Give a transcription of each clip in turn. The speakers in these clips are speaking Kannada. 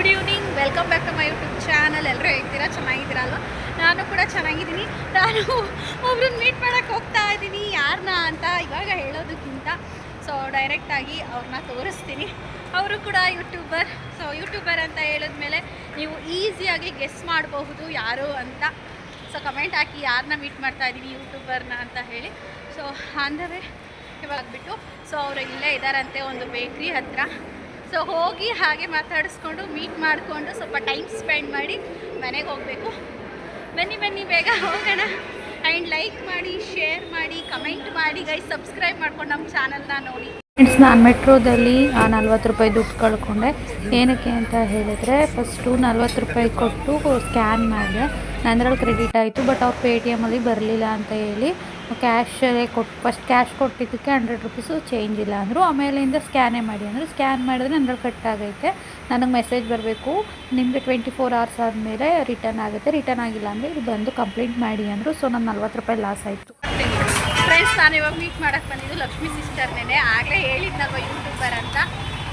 Good evening welcome back to my YouTube channel ಎಲ್ಲರೂ ಹೇಳ್ತೀರಾ ಚೆನ್ನಾಗಿದ್ದೀರಾ ಅಲ್ವಾ ನಾನು ಕೂಡ ಚೆನ್ನಾಗಿದ್ದೀನಿ. ನಾನು ಒಬ್ರನ್ನ ಮೀಟ್ ಮಾಡೋಕ್ಕೆ ಹೋಗ್ತಾ ಇದ್ದೀನಿ. ಯಾರನ್ನ ಅಂತ ಇವಾಗ ಹೇಳೋದಕ್ಕಿಂತ. ಸೊ ಡೈರೆಕ್ಟಾಗಿ ಅವ್ರನ್ನ ತೋರಿಸ್ತೀನಿ. ಅವರು ಕೂಡ ಯೂಟ್ಯೂಬರ್ ಸೊ ಯೂಟ್ಯೂಬರ್ ಅಂತ ಹೇಳಿದ್ಮೇಲೆ ನೀವು ಈಸಿಯಾಗಿ ಗೆಸ್ ಮಾಡಬಹುದು ಯಾರು ಅಂತ. ಸೊ ಕಮೆಂಟ್ ಹಾಕಿ ಯಾರನ್ನ ಮೀಟ್ ಮಾಡ್ತಾ ಇದ್ದೀನಿ ಯೂಟ್ಯೂಬರ್ನ ಅಂತ ಹೇಳಿ. ಸೊ ಅಂದರೆ ಇವಾಗ ಬಿಟ್ಟು. ಸೊ ಅವರು ಇಲ್ಲೇ ಇದ್ದಾರಂತೆ ಒಂದು ಬೇಕ್ರಿ ಹತ್ರ. ಸೊ ಹೋಗಿ ಹಾಗೆ ಮಾತಾಡಿಸ್ಕೊಂಡು ಮೀಟ್ ಮಾಡಿಕೊಂಡು ಸ್ವಲ್ಪ ಟೈಮ್ ಸ್ಪೆಂಡ್ ಮಾಡಿ ಮನೆಗೆ ಹೋಗಬೇಕು. ಬನ್ನಿ ಬನ್ನಿ, ಬೇಗ ಹೋಗೋಣ. ಆ್ಯಂಡ್ ಲೈಕ್ ಮಾಡಿ ಶೇರ್ ಮಾಡಿ ಕಮೆಂಟ್ ಮಾಡಿ ಗೈ ಸಬ್ಸ್ಕ್ರೈಬ್ ಮಾಡ್ಕೊಂಡು ನಮ್ಮ ಚಾನಲ್ನ ನೋಡಿ. ಫ್ರೆಂಡ್ಸ್ ನಾನು ಮೆಟ್ರೋದಲ್ಲಿ ನಲ್ವತ್ತು ರೂಪಾಯಿ ದುಡ್ಡು ಕಳ್ಕೊಂಡೆ. ಏನಕ್ಕೆ ಅಂತ ಹೇಳಿದರೆ ಫಸ್ಟು ನಲ್ವತ್ತು ರೂಪಾಯಿ ಕೊಟ್ಟು ಸ್ಕ್ಯಾನ್ ಮಾಡಿದೆ. ನಂದ್ರಲ್ಲಿ ಕ್ರೆಡಿಟ್ ಆಯಿತು ಬಟ್ ಅವ್ರು ಪೇ ಟಿ ಎಮಲ್ಲಿ ಬರಲಿಲ್ಲ ಅಂತ ಹೇಳಿ ಕ್ಯಾಶಲ್ಲೇ ಕೊಟ್ಟು ಫಸ್ಟ್ ಕ್ಯಾಶ್ ಕೊಟ್ಟಿದ್ದಕ್ಕೆ ಹಂಡ್ರೆಡ್ ರುಪೀಸು ಚೇಂಜ್ ಇಲ್ಲ ಅಂದರು. ಆಮೇಲಿಂದ ಸ್ಕ್ಯಾನೇ ಮಾಡಿ ಅಂದರು. ಸ್ಕ್ಯಾನ್ ಮಾಡಿದ್ರೆ ನಂದ್ರಲ್ಲಿ ಕಟ್ ಆಗೈತೆ. ನನಗೆ ಮೆಸೇಜ್ ಬರಬೇಕು, ನಿಮಗೆ ಟ್ವೆಂಟಿ ಫೋರ್ ಅವರ್ಸ್ ಆದಮೇಲೆ ರಿಟರ್ನ್ ಆಗುತ್ತೆ. ರಿಟರ್ನ್ ಆಗಿಲ್ಲ ಅಂದರೆ ಇಲ್ಲಿ ಬಂದು ಕಂಪ್ಲೇಂಟ್ ಮಾಡಿ ಅಂದರು. ಸೊ ನಾನು ನಲ್ವತ್ತು ರೂಪಾಯಿ ಲಾಸ್ ಆಯಿತು. ಫ್ರೆಂಡ್ಸ್ ನಾನು ಇವಾಗ ಮೀಟ್ ಮಾಡಕ್ಕೆ ಬಂದಿದ್ದು ಲಕ್ಷ್ಮಿ ಸಿಸ್ಟರ್ನೇ ಆಗಲೇ ಹೇಳಿದ್ನಲ್ವ ಯೂಟ್ಯೂಬರ್ ಅಂತ.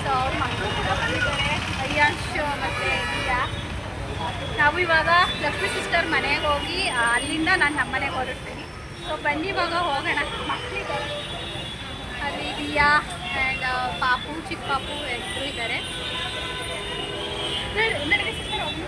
ಸೊ ಅವ್ರ ಮಕ್ಕಳು ಕೂಡ ಬಂದಿದ್ದಾರೆ. ಅಯ್ಯಾಂಶ್ ಮತ್ತು ನಾವು ಇವಾಗ ಲಕ್ಷ್ಮಿ ಸಿಸ್ಟರ್ ಮನೆಗೆ ಹೋಗಿ ಅಲ್ಲಿಂದ ನಾನು ನಮ್ಮ ಮನೆಗೆ ಹೊರಡ್ತೀನಿ. ಸೊ ಬನ್ನಿ ಇವಾಗ ಹೋಗೋಣ. ಮಕ್ಕಳಿದ್ದಾರೆ ಅಲ್ಲಿ ದಿಯಾ ಆ್ಯಂಡ್ ಪಾಪು, ಚಿಕ್ಕ ಪಾಪು ಎಲ್ಲರೂ ಇದ್ದಾರೆ ನನಗೆ ಸಿಸ್ಟರ್ ಅವ್ರಿಗೆ.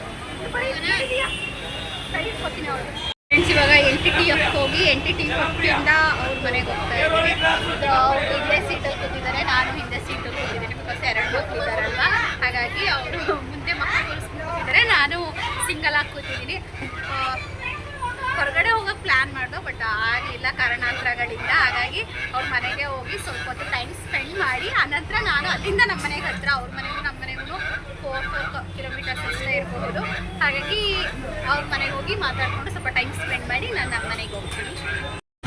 ಇವಾಗ ಎನ್ ಟಿ ಟಿ ಎಫ್ ಹೋಗಿ ಎನ್ ಟಿ ಟಿ ಎಫ್ನಿಂದ ಅವ್ರ ಮನೆಗೆ ಹೋಗ್ತಾ ಇದ್ದೀನಿ. ಸೊ ಅವ್ರು ಹಿಂದೆ ಸೀಟಲ್ಲಿ ಕೂತಿದ್ದಾರೆ, ನಾನು ಹಿಂದೆ ಸೀಟಲ್ಲಿ ಕೂತಿದ್ದೀನಿ ಬಿಕಾಸ್ ಎರಡು ಇದ್ದಾರಲ್ವ? ಹಾಗಾಗಿ ಅವರು ಮುಂದೆ ಮಕ್ಕಳು ನಾನು ಸಿಂಗಲ್ ಆಗಿ ಕೂತಿದ್ದೀನಿ. ಹೊರಗಡೆ ಹೋಗೋಕೆ ಪ್ಲ್ಯಾನ್ ಮಾಡಿದೆ ಬಟ್ ಆಗಲಿಲ್ಲ ಕಾರಣಾಂತರಗಳಿಂದ. ಹಾಗಾಗಿ ಅವ್ರ ಮನೆಗೆ ಹೋಗಿ ಸ್ವಲ್ಪ ಹೊತ್ತು ಟೈಮ್ ಸ್ಪೆಂಡ್ ಮಾಡಿ, ಆನಂತರ ನಾನು ಅಲ್ಲಿಂದ ನಮ್ಮ ಮನೆಗೆ ಹತ್ರ, ಅವ್ರ ಮನೆಗೂ ನಮ್ಮ ಮನೆಗೂ ಫೋರ್ ಫೋರ್ ಕಿಲೋಮೀಟರ್ಸ್ ಅಷ್ಟೇ ಇರಬಹುದು. ಹಾಗಾಗಿ ಅವ್ರ ಮನೆಗೆ ಹೋಗಿ ಮಾತಾಡಿಕೊಂಡು ಸ್ವಲ್ಪ ಟೈಮ್ ಸ್ಪೆಂಡ್ ಮಾಡಿ ನಾನು ನಮ್ಮ ಮನೆಗೆ ಹೋಗ್ತೀನಿ.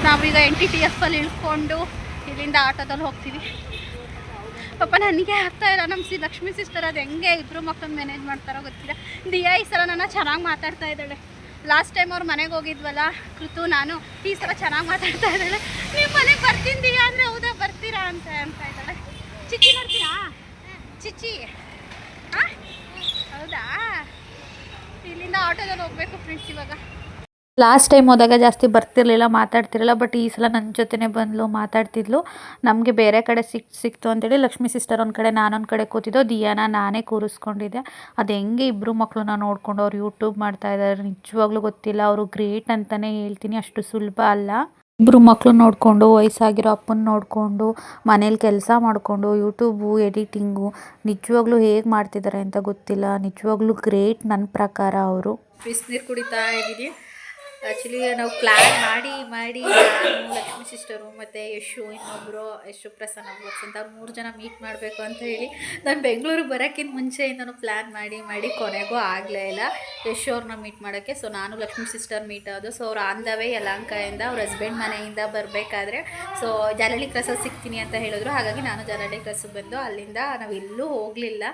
ನಾವೀಗ ಎನ್ ಟಿ ಟಿ ಎಫಲ್ಲಿ ಇಳ್ಕೊಂಡು ಇಲ್ಲಿಂದ ಆಟೋದಲ್ಲಿ ಹೋಗ್ತೀವಿ. ಪಾಪ ನನಗೆ ಆಗ್ತಾ ಇಲ್ಲ. ನಮ್ಮ ಲಕ್ಷ್ಮಿ ಸಿಸ್ಟರ್ ಅದು ಹೆಂಗೆ ಇಬ್ಬರು ಮಕ್ಕಳನ್ನ ಮ್ಯಾನೇಜ್ ಮಾಡ್ತಾರೋ ಗೊತ್ತಿಲ್ಲ. ದಿಯಾ ಈ ಸಲ ನನ್ನ ಚೆನ್ನಾಗಿ ಮಾತಾಡ್ತಾ ಇದ್ದಾಳೆ. ಲಾಸ್ಟ್ ಟೈಮ್ ಅವ್ರ ಮನೆಗೆ ಹೋಗಿದ್ವಲ್ಲ, ಕೃತು, ನಾನು, ಈ ಸಲ ಚೆನ್ನಾಗಿ ಮಾತಾಡ್ತಾ ಇದ್ದಾಳೆ. ನಿಮ್ಮ ಮನೆಗೆ ಬರ್ತೀನಿ ದಿಯಾ ಅಂದರೆ, ಹೌದಾ, ಬರ್ತೀರಾ? ಅಂತ ಅಂತ ಇದ್ದಾಳೆ. ಚಿಚ್ಚಿ ಬರ್ತೀರಾ? ಚಿಚ್ಚಿ. ಇಲ್ಲಿಂದ ಆಟೋದಲ್ಲಿ ಹೋಗ್ಬೇಕು ಫ್ರೆಂಡ್ಸ್ ಇವಾಗ. ಲಾಸ್ಟ್ ಟೈಮ್ ಹೋದಾಗ ಜಾಸ್ತಿ ಬರ್ತಿರ್ಲಿಲ್ಲ, ಮಾತಾಡ್ತಿರಲಿಲ್ಲ ಬಟ್ ಈ ಸಲ ನನ್ನ ಜೊತೆನೆ ಬಂದ್ಲು, ಮಾತಾಡ್ತಿದ್ಲು. ನಮಗೆ ಬೇರೆ ಕಡೆ ಸಿಕ್, ಸಿಕ್ತು ಅಂತೇಳಿ ಲಕ್ಷ್ಮಿ ಸಿಸ್ಟರ್ ಒಂದು ಕಡೆ, ನಾನೊಂದು ಕಡೆ ಕೂತಿದ್ದೋ, ದಿಯಾನ ನಾನೇ ಕೂರಿಸ್ಕೊಂಡಿದ್ದೆ. ಅದು ಹೆಂಗೆ ಇಬ್ಬರು ಮಕ್ಕಳನ್ನ ನೋಡ್ಕೊಂಡು ಅವ್ರು ಯೂಟ್ಯೂಬ್ ಮಾಡ್ತಾ ಇದ್ದಾರೆ ನಿಜವಾಗ್ಲೂ ಗೊತ್ತಿಲ್ಲ. ಅವರು ಗ್ರೇಟ್ ಅಂತಲೇ ಹೇಳ್ತೀನಿ, ಅಷ್ಟು ಸುಲಭ ಅಲ್ಲ. ಇಬ್ಬರು ಮಕ್ಕಳು ನೋಡಿಕೊಂಡು, ವಯಸ್ಸಾಗಿರೋ ಅಪ್ಪನ ನೋಡಿಕೊಂಡು, ಮನೇಲಿ ಕೆಲಸ ಮಾಡಿಕೊಂಡು, ಯೂಟ್ಯೂಬು, ಎಡಿಟಿಂಗು, ನಿಜವಾಗ್ಲೂ ಹೇಗೆ ಮಾಡ್ತಿದ್ದಾರೆ ಅಂತ ಗೊತ್ತಿಲ್ಲ. ನಿಜವಾಗ್ಲೂ ಗ್ರೇಟ್ ನನ್ನ ಪ್ರಕಾರ ಅವರು. ಬಿಸಿನೀರು ಕುಡಿತಾ ಇದ್ದೀನಿ ಆ್ಯಕ್ಚುಲಿ ನಾವು ಪ್ಲ್ಯಾನ್ ಮಾಡಿ ಮಾಡಿ ನಾನು ಲಕ್ಷ್ಮೀ ಸಿಸ್ಟರು ಮತ್ತು ಯಶು ಇನ್ನೊಬ್ಬರು ಯಶು ಪ್ರಸನ್ನ ಬ್ಲಾಗ್ಸ್ ಅಂತ ಮೂರು ಜನ ಮೀಟ್ ಮಾಡಬೇಕು ಅಂತ ಹೇಳಿ ನಾನು ಬೆಂಗಳೂರಿಗೆ ಬರೋಕ್ಕಿಂತ ಮುಂಚೆಯಿಂದನೂ ಪ್ಲ್ಯಾನ್ ಮಾಡಿ ಮಾಡಿ ಕೊನೆಗೂ ಆಗಲೇ ಇಲ್ಲ. ಯಶು ಅವ್ರನ್ನ ಮೀಟ್ ಮಾಡೋಕ್ಕೆ. ಸೊ ನಾನು ಲಕ್ಷ್ಮೀ ಸಿಸ್ಟರ್ ಮೀಟ್ ಆಗೋದು ಸೊ ಅವ್ರು ಆನ್ ದ ವೇ ಅವ್ರ ಹಸ್ಬೆಂಡ್ ಮನೆಯಿಂದ ಬರಬೇಕಾದ್ರೆ. ಸೊ ಜಾಲಹಳ್ಳಿ ಕ್ರಸಲ್ಲಿ ಸಿಗ್ತೀನಿ ಅಂತ ಹೇಳಿದ್ರು. ಹಾಗಾಗಿ ನಾನು ಜಾಲಹಳ್ಳಿ ಕ್ರಸ್ಸಿಗೆ ಬಂದು ಅಲ್ಲಿಂದ ನಾವು ಎಲ್ಲೂ ಹೋಗಲಿಲ್ಲ.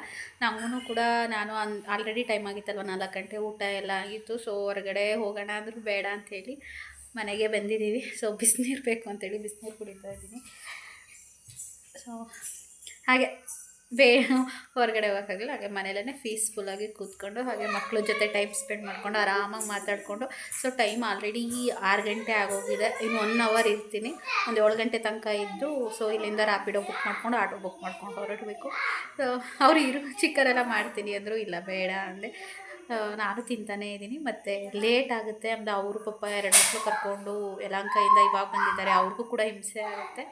ನಮಗೂ ಕೂಡ ನಾನು ಆಲ್ರೆಡಿ ಟೈಮ್ ಆಗಿತ್ತಲ್ವ ನಾಲ್ಕು ಗಂಟೆ ಊಟ ಎಲ್ಲ ಆಗಿತ್ತು. ಸೊ ಹೊರಗಡೆ ಹೋಗೋಣ ಅಂದರೂ ಬೇಡ ಅಂಥೇಳಿ ಮನೆಗೆ ಬಂದಿದ್ದೀವಿ. ಸೊ ಬಿಸಿನೀರು ಬೇಕು ಅಂತೇಳಿ ಬಿಸಿನೀರು ಕುಡಿತಾ ಇದ್ದೀನಿ. ಸೊ ಹಾಗೆ ಬೇ, ಹೊರಗಡೆ ಹೋಗೋಕ್ಕಾಗಲ್ಲ, ಹಾಗೆ ಮನೇಲೇ ಪೀಸ್ಫುಲ್ಲಾಗಿ ಕೂತ್ಕೊಂಡು, ಹಾಗೆ ಮಕ್ಕಳ ಜೊತೆ ಟೈಮ್ ಸ್ಪೆಂಡ್ ಮಾಡಿಕೊಂಡು, ಆರಾಮಾಗಿ ಮಾತಾಡಿಕೊಂಡು. ಸೊ ಟೈಮ್ ಆಲ್ರೆಡಿ ಆರು ಗಂಟೆ ಆಗೋಗಿದೆ. ಇನ್ನು ಒನ್ ಅವರ್ ಇರ್ತೀನಿ. ಒಂದು ಏಳು ಗಂಟೆ ತನಕ ಇದ್ದು ಸೊ ಇಲ್ಲಿಂದ ರ್ಯಾಪಿಡೋ ಬುಕ್ ಮಾಡ್ಕೊಂಡು, ಆಟೋ ಬುಕ್ ಮಾಡ್ಕೊಂಡು ಹೊರಡಬೇಕು. ಸೊ ಅವರು ಇರು, ಚಿಕ್ಕರೆಲ್ಲ ಮಾಡ್ತೀನಿ ಅಂದರು, ಇಲ್ಲ ಬೇಡ ಅಂದೆ. ನಾನು ತಿಂತಾನೇ ಇದ್ದೀನಿ. ಮತ್ತು ಲೇಟ್ ಆಗುತ್ತೆ. ಅಂದರೆ ಅವರು ಪಾಪ ಎರಡು ಮಕ್ಕಳು ಕರ್ಕೊಂಡು ಯಲಹಂಕದಿಂದ ಇವಾಗ ಬಂದಿದ್ದಾರೆ. ಅವ್ರಿಗೂ ಕೂಡ ಹಿಂಸೆ ಆಗುತ್ತೆ.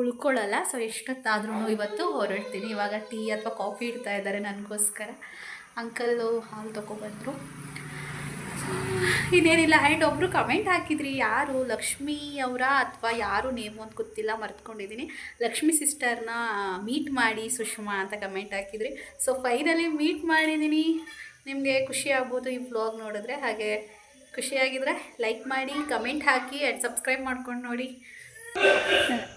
ಉಳ್ಕೊಳ್ಳಲ್ಲ ಸೊ ಎಷ್ಟೊತ್ತಾದ್ರೂ ಇವತ್ತು ಹೊರಡ್ತೀನಿ. ಇವಾಗ ಟೀ ಅಥವಾ ಕಾಫಿ ಇಡ್ತಾ ಇದ್ದಾರೆ ನನಗೋಸ್ಕರ. ಅಂಕಲ್ಲು ಹಾಲು ತೊಗೊಬಂದರು ಇನ್ನೇನಿಲ್ಲ ಆ್ಯಂಡ್ ಒಬ್ಬರು ಕಮೆಂಟ್ ಹಾಕಿದ್ರಿ ಯಾರು ಲಕ್ಷ್ಮಿ ಅವರ ಅಥವಾ ಯಾರು ನೇಮು ಅಂತ ಗೊತ್ತಿಲ್ಲ ಮರ್ತ್ಕೊಂಡಿದ್ದೀನಿ. ಲಕ್ಷ್ಮಿ ಸಿಸ್ಟರ್ನ ಮೀಟ್ ಮಾಡಿ ಸುಷ್ಮಾ ಅಂತ ಕಮೆಂಟ್ ಹಾಕಿದ್ರಿ. ಸೊ ಫೈನಲಿ ಮೀಟ್ ಮಾಡಿದ್ದೀನಿ. ನಿಮಗೆ ಖುಷಿ ಆಗ್ಬೋದು ಈ ಬ್ಲಾಗ್ ನೋಡಿದ್ರೆ. ಹಾಗೆ ಖುಷಿಯಾಗಿದ್ರೆ ಲೈಕ್ ಮಾಡಿ ಕಮೆಂಟ್ ಹಾಕಿ ಆ್ಯಂಡ್ ಸಬ್ಸ್ಕ್ರೈಬ್ ಮಾಡ್ಕೊಂಡು ನೋಡಿ.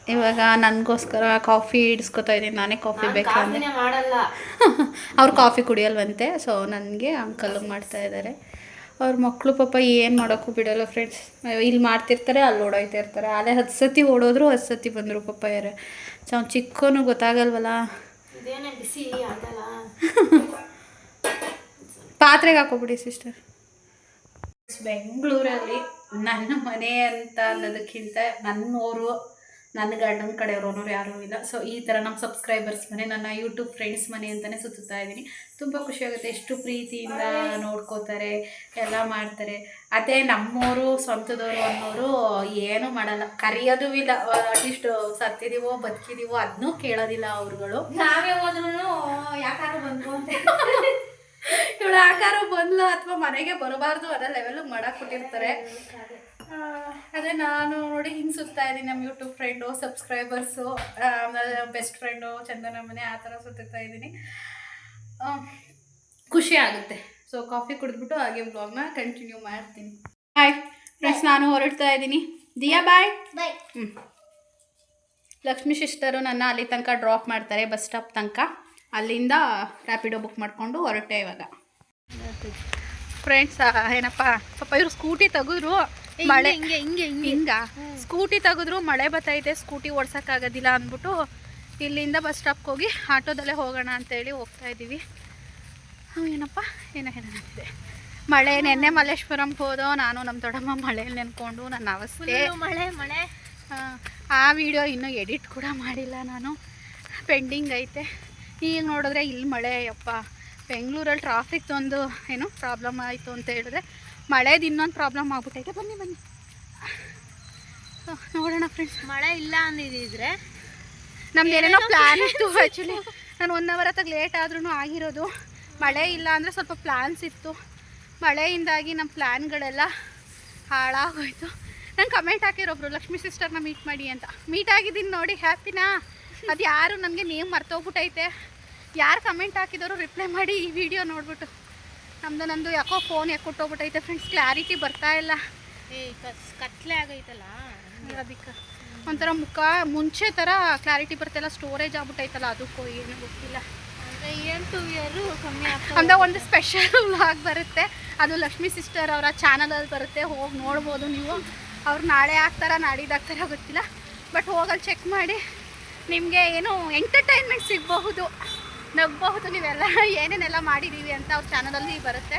ಇವಾಗ ನನಗೋಸ್ಕರ ಕಾಫಿ ಇಡಿಸ್ಕೊತಾ ಇದ್ದೀನಿ. ನಾನೇ ಕಾಫಿ ಬೇಕಂದ್ರೆ ಮಾಡಲ್ಲ. ಅವ್ರು ಕಾಫಿ ಕುಡಿಯಲ್ವಂತೆ ಸೊ ನನಗೆ ಅಂಕಲ್ ಮಾಡ್ತಾ ಇದ್ದಾರೆ. ಅವ್ರ ಮಕ್ಕಳು ಪಾಪ ಏನು ಮಾಡೋಕ್ಕೂ ಬಿಡೋಲ್ಲ ಫ್ರೆಂಡ್ಸ್ ಇಲ್ಲಿ ಮಾಡ್ತಿರ್ತಾರೆ ಅಲ್ಲಿ ಓಡೋಯ್ತಾ ಇರ್ತಾರೆ ಅದೇ ಹತ್ತು ಸತಿ ಓಡೋದ್ರು ಹತ್ತು ಸತಿ ಬಂದರು ಪಾಪ ಯಾರು. ಅವ್ನು ಚಿಕ್ಕವನು ಗೊತ್ತಾಗಲ್ವಲ್ಲ? ಇದೇನೇ ಬಿಸಿ ಆಗಲ್ಲ. ಪಾತ್ರೆಗೆ ಹಾಕೋಬಿಡಿ ಸಿಸ್ಟರ್ ಬೆಂಗಳೂರಲ್ಲಿ ನನ್ನ ಮನೆ ಅಂತ ಅನ್ನೋದಕ್ಕಿಂತ ನನ್ನೋರು ನನ್ನ ಗಂಡನ ಕಡೆಯವರು ಅನ್ನೋರು ಯಾರೂ ಇಲ್ಲ. ಸೊ ಈ ಥರ ನಮ್ಮ ಸಬ್ಸ್ಕ್ರೈಬರ್ಸ್ ಮನೆ ನನ್ನ ಯೂಟ್ಯೂಬ್ ಫ್ರೆಂಡ್ಸ್ ಮನೆ ಅಂತಲೇ ಸುತ್ತುತ್ತಾ ಇದ್ದೀನಿ. ತುಂಬ ಖುಷಿಯಾಗುತ್ತೆ ಎಷ್ಟು ಪ್ರೀತಿಯಿಂದ ನೋಡ್ಕೋತಾರೆ ಎಲ್ಲ ಮಾಡ್ತಾರೆ. ಅದೇ ನಮ್ಮವರು ಸ್ವಂತದವರು ಅನ್ನೋರು ಏನೂ ಮಾಡಲ್ಲ. ಕರೆಯೋದು ಇಲ್ಲ. ಅಟ್ಲೀಸ್ಟ್ ಸತ್ತಿದೀವೋ ಬದುಕಿದೀವೋ ಅದನ್ನೂ ಕೇಳೋದಿಲ್ಲ ಅವ್ರುಗಳು. ನಾವೇ ಹೋದ್ರು ಯಾಕಾರು ಬಂದ್ರು ಅಂತ. ಇವಳು ಆಕಾರ ಬಂದ್ಲು? ಅಥವಾ ಮನೆಗೆ ಬರಬಾರ್ದು ಅದೇ ಲೆವೆಲ್ ಮಾಡಾಕ್ ಕೊಟ್ಟಿರ್ತಾರೆ. ಅದೇ ನಾನು ನೋಡಿ ಹಿಂಗೆ ಸುತ್ತಾ ಇದ್ದೀನಿ ನಮ್ಮ YouTube friend subscribers best friend ಚಂದನ ಮನೆ ಆ ಥರ ಸುತ್ತಾ ಇದ್ದೀನಿ. ಖುಷಿ ಆಗುತ್ತೆ. ಸೊ ಕಾಫಿ ಕುಡಿದ್ಬಿಟ್ಟು ಹಾಗೆ ಬ್ಲಾಗ್ನ ಕಂಟಿನ್ಯೂ ಮಾಡ್ತೀನಿ. ಹಾಯ್ ಫ್ರೆಂಡ್ಸ್ ನಾನು ಹೊರಡ್ತಾ ಇದ್ದೀನಿ. ದಿಯಾ ಬಾಯ್ ಬಾಯ್ ಹ್ಞೂ ಲಕ್ಷ್ಮೀ ಸಿಸ್ಟರು ನನ್ನ ಅಲ್ಲಿ ತನಕ ಡ್ರಾಪ್ ಮಾಡ್ತಾರೆ ಬಸ್ ಸ್ಟಾಪ್ ತನಕ. ಅಲ್ಲಿಂದ ರ್ಯಾಪಿಡೋ ಬುಕ್ ಮಾಡಿಕೊಂಡು ಹೊರಟೆ ಇವಾಗ. ಫ್ರೆಂಡ್ಸ್ ಏನಪ್ಪ ಪಾಪ ಇವರು ಸ್ಕೂಟಿ ತೆಗೆದ್ರು. ಮಳೆ ಹಿಂಗೆ ಹಿಂಗೆ ಹಿಂಗ ಸ್ಕೂಟಿ ತೆಗೆದ್ರು ಮಳೆ ಬತ್ತೈತೆ ಸ್ಕೂಟಿ ಓಡ್ಸೋಕ್ಕಾಗೋದಿಲ್ಲ ಅಂದ್ಬಿಟ್ಟು ಇಲ್ಲಿಂದ ಬಸ್ ಸ್ಟಾಪ್ಗೆ ಹೋಗಿ ಆಟೋದಲ್ಲೇ ಹೋಗೋಣ ಅಂತೇಳಿ ಹೋಗ್ತಾ ಇದ್ದೀವಿ. ಏನಪ್ಪ? ಏನೋ ಹೇಳಿದೆ ಮಳೆ ನೆನ್ನೆ ಮಲ್ಲೇಶ್ವರಂಗೆ ಹೋದೋ ನಾನು ನಮ್ಮ ದೊಡ್ಡಮ್ಮ ಮಳೆಯಲ್ಲಿ ನೆನ್ಕೊಂಡು ನನ್ನ ಅವಸ್ಥೆ. ಮಳೆ ಮಳೆ. ಆ, ವಿಡಿಯೋ ಇನ್ನೂ ಎಡಿಟ್ ಕೂಡ ಮಾಡಿಲ್ಲ ನಾನು. ಪೆಂಡಿಂಗ್ ಐತೆ. ಈಗ ನೋಡಿದ್ರೆ ಇಲ್ಲಿ ಮಳೆ ಯಪ್ಪ. ಬೆಂಗಳೂರಲ್ಲಿ ಟ್ರಾಫಿಕ್ ಒಂದು ಏನು ಪ್ರಾಬ್ಲಮ್ ಆಯಿತು ಅಂತ ಹೇಳಿದ್ರೆ ಮಳೆದು ಇನ್ನೊಂದು ಪ್ರಾಬ್ಲಮ್ ಆಗ್ಬಿಟ್ಟೈತೆ. ಬನ್ನಿ ಬನ್ನಿ. ನೋಡೋಣ ಫ್ರೆಂಡ್ಸ್ ಮಳೆ ಇಲ್ಲ ಅಂದಿದ್ರೆ? ನಮ್ದು ಏನೇನೋ ಪ್ಲ್ಯಾನ್ ಇತ್ತು ಆ್ಯಕ್ಚುಲಿ ನಾನು ಒನ್ ಅವರ್ ಹತ್ತಾಗ ಲೇಟ್ ಆದ್ರೂ ಆಗಿರೋದು. ಮಳೆ ಇಲ್ಲ ಅಂದರೆ ಸ್ವಲ್ಪ ಪ್ಲ್ಯಾನ್ಸ್ ಇತ್ತು. ಮಳೆಯಿಂದಾಗಿ ನಮ್ಮ ಪ್ಲ್ಯಾನ್ಗಳೆಲ್ಲ ಹಾಳಾಗೋಯ್ತು. ನಂಗೆ ಕಮೆಂಟ್ ಹಾಕಿರೋಬ್ರು ಲಕ್ಷ್ಮಿ ಸಿಸ್ಟರ್ನ ಮೀಟ್ ಮಾಡಿ ಅಂತ. ಮೀಟ್ ಆಗಿದ್ದೀನಿ ನೋಡಿ ಹ್ಯಾಪಿನಾ ಅದು ಯಾರು ನನಗೆ ನೇಮ್ ಮರ್ತೋಗ್ಬಿಟ್ಟೈತೆ. ಯಾರು ಕಮೆಂಟ್ ಹಾಕಿದವರು ರಿಪ್ಲೈ ಮಾಡಿ ಈ ವಿಡಿಯೋ ನೋಡ್ಬಿಟ್ಟು. ನಮ್ಮದು ನಂದು ಯಾಕೋ ಫೋನ್ ಯಾಕೆ ಕೊಟ್ಟೋಗ್ಬಿಟ್ಟೈತೆ ಫ್ರೆಂಡ್ಸ್ ಕ್ಲಾರಿಟಿ ಬರ್ತಾ ಇಲ್ಲ. ಕತ್ಲೆ ಆಗೈತಲ್ಲ? ಅದಕ್ಕೆ. ಒಂಥರ ಮುಖ ಮುಂಚೆ ಥರ ಕ್ಲಾರಿಟಿ ಬರ್ತಾಯಿಲ್ಲ ಸ್ಟೋರೇಜ್ ಆಗ್ಬಿಟ್ಟೈತಲ್ಲ ಅದಕ್ಕೂ ಏನು ಗೊತ್ತಿಲ್ಲ. ಅಂದ್ರೆ ಇಯರ್ ಟು ಇಯರು ಕಮ್ಮಿ ಅಂದ್ರೆ ಒಂದು ಸ್ಪೆಷಲ್ ವ್ಲಾಗ್ ಬರುತ್ತೆ. ಅದು ಲಕ್ಷ್ಮಿ ಸಿಸ್ಟರ್ ಅವರ ಚಾನಲಲ್ಲಿ ಬರುತ್ತೆ ಹೋಗಿ ನೋಡ್ಬೋದು ನೀವು. ಅವ್ರು ನಾಳೆ ಆಗ್ತಾರ ನಾಡಿದ್ದು ಹಾಕ್ತಾರ ಗೊತ್ತಿಲ್ಲ. ಬಟ್ ಹೋಗಲ್ಲಿ ಚೆಕ್ ಮಾಡಿ ನಿಮಗೆ ಏನು ಎಂಟರ್ಟೈನ್ಮೆಂಟ್ ಸಿಗಬಹುದು. ನಗಬಹುದು ನೀವೆಲ್ಲ ಏನೇನೆಲ್ಲ ಮಾಡಿದ್ದೀವಿ ಅಂತ ಅವ್ರ ಚಾನಲಲ್ಲಿ ಬರುತ್ತೆ.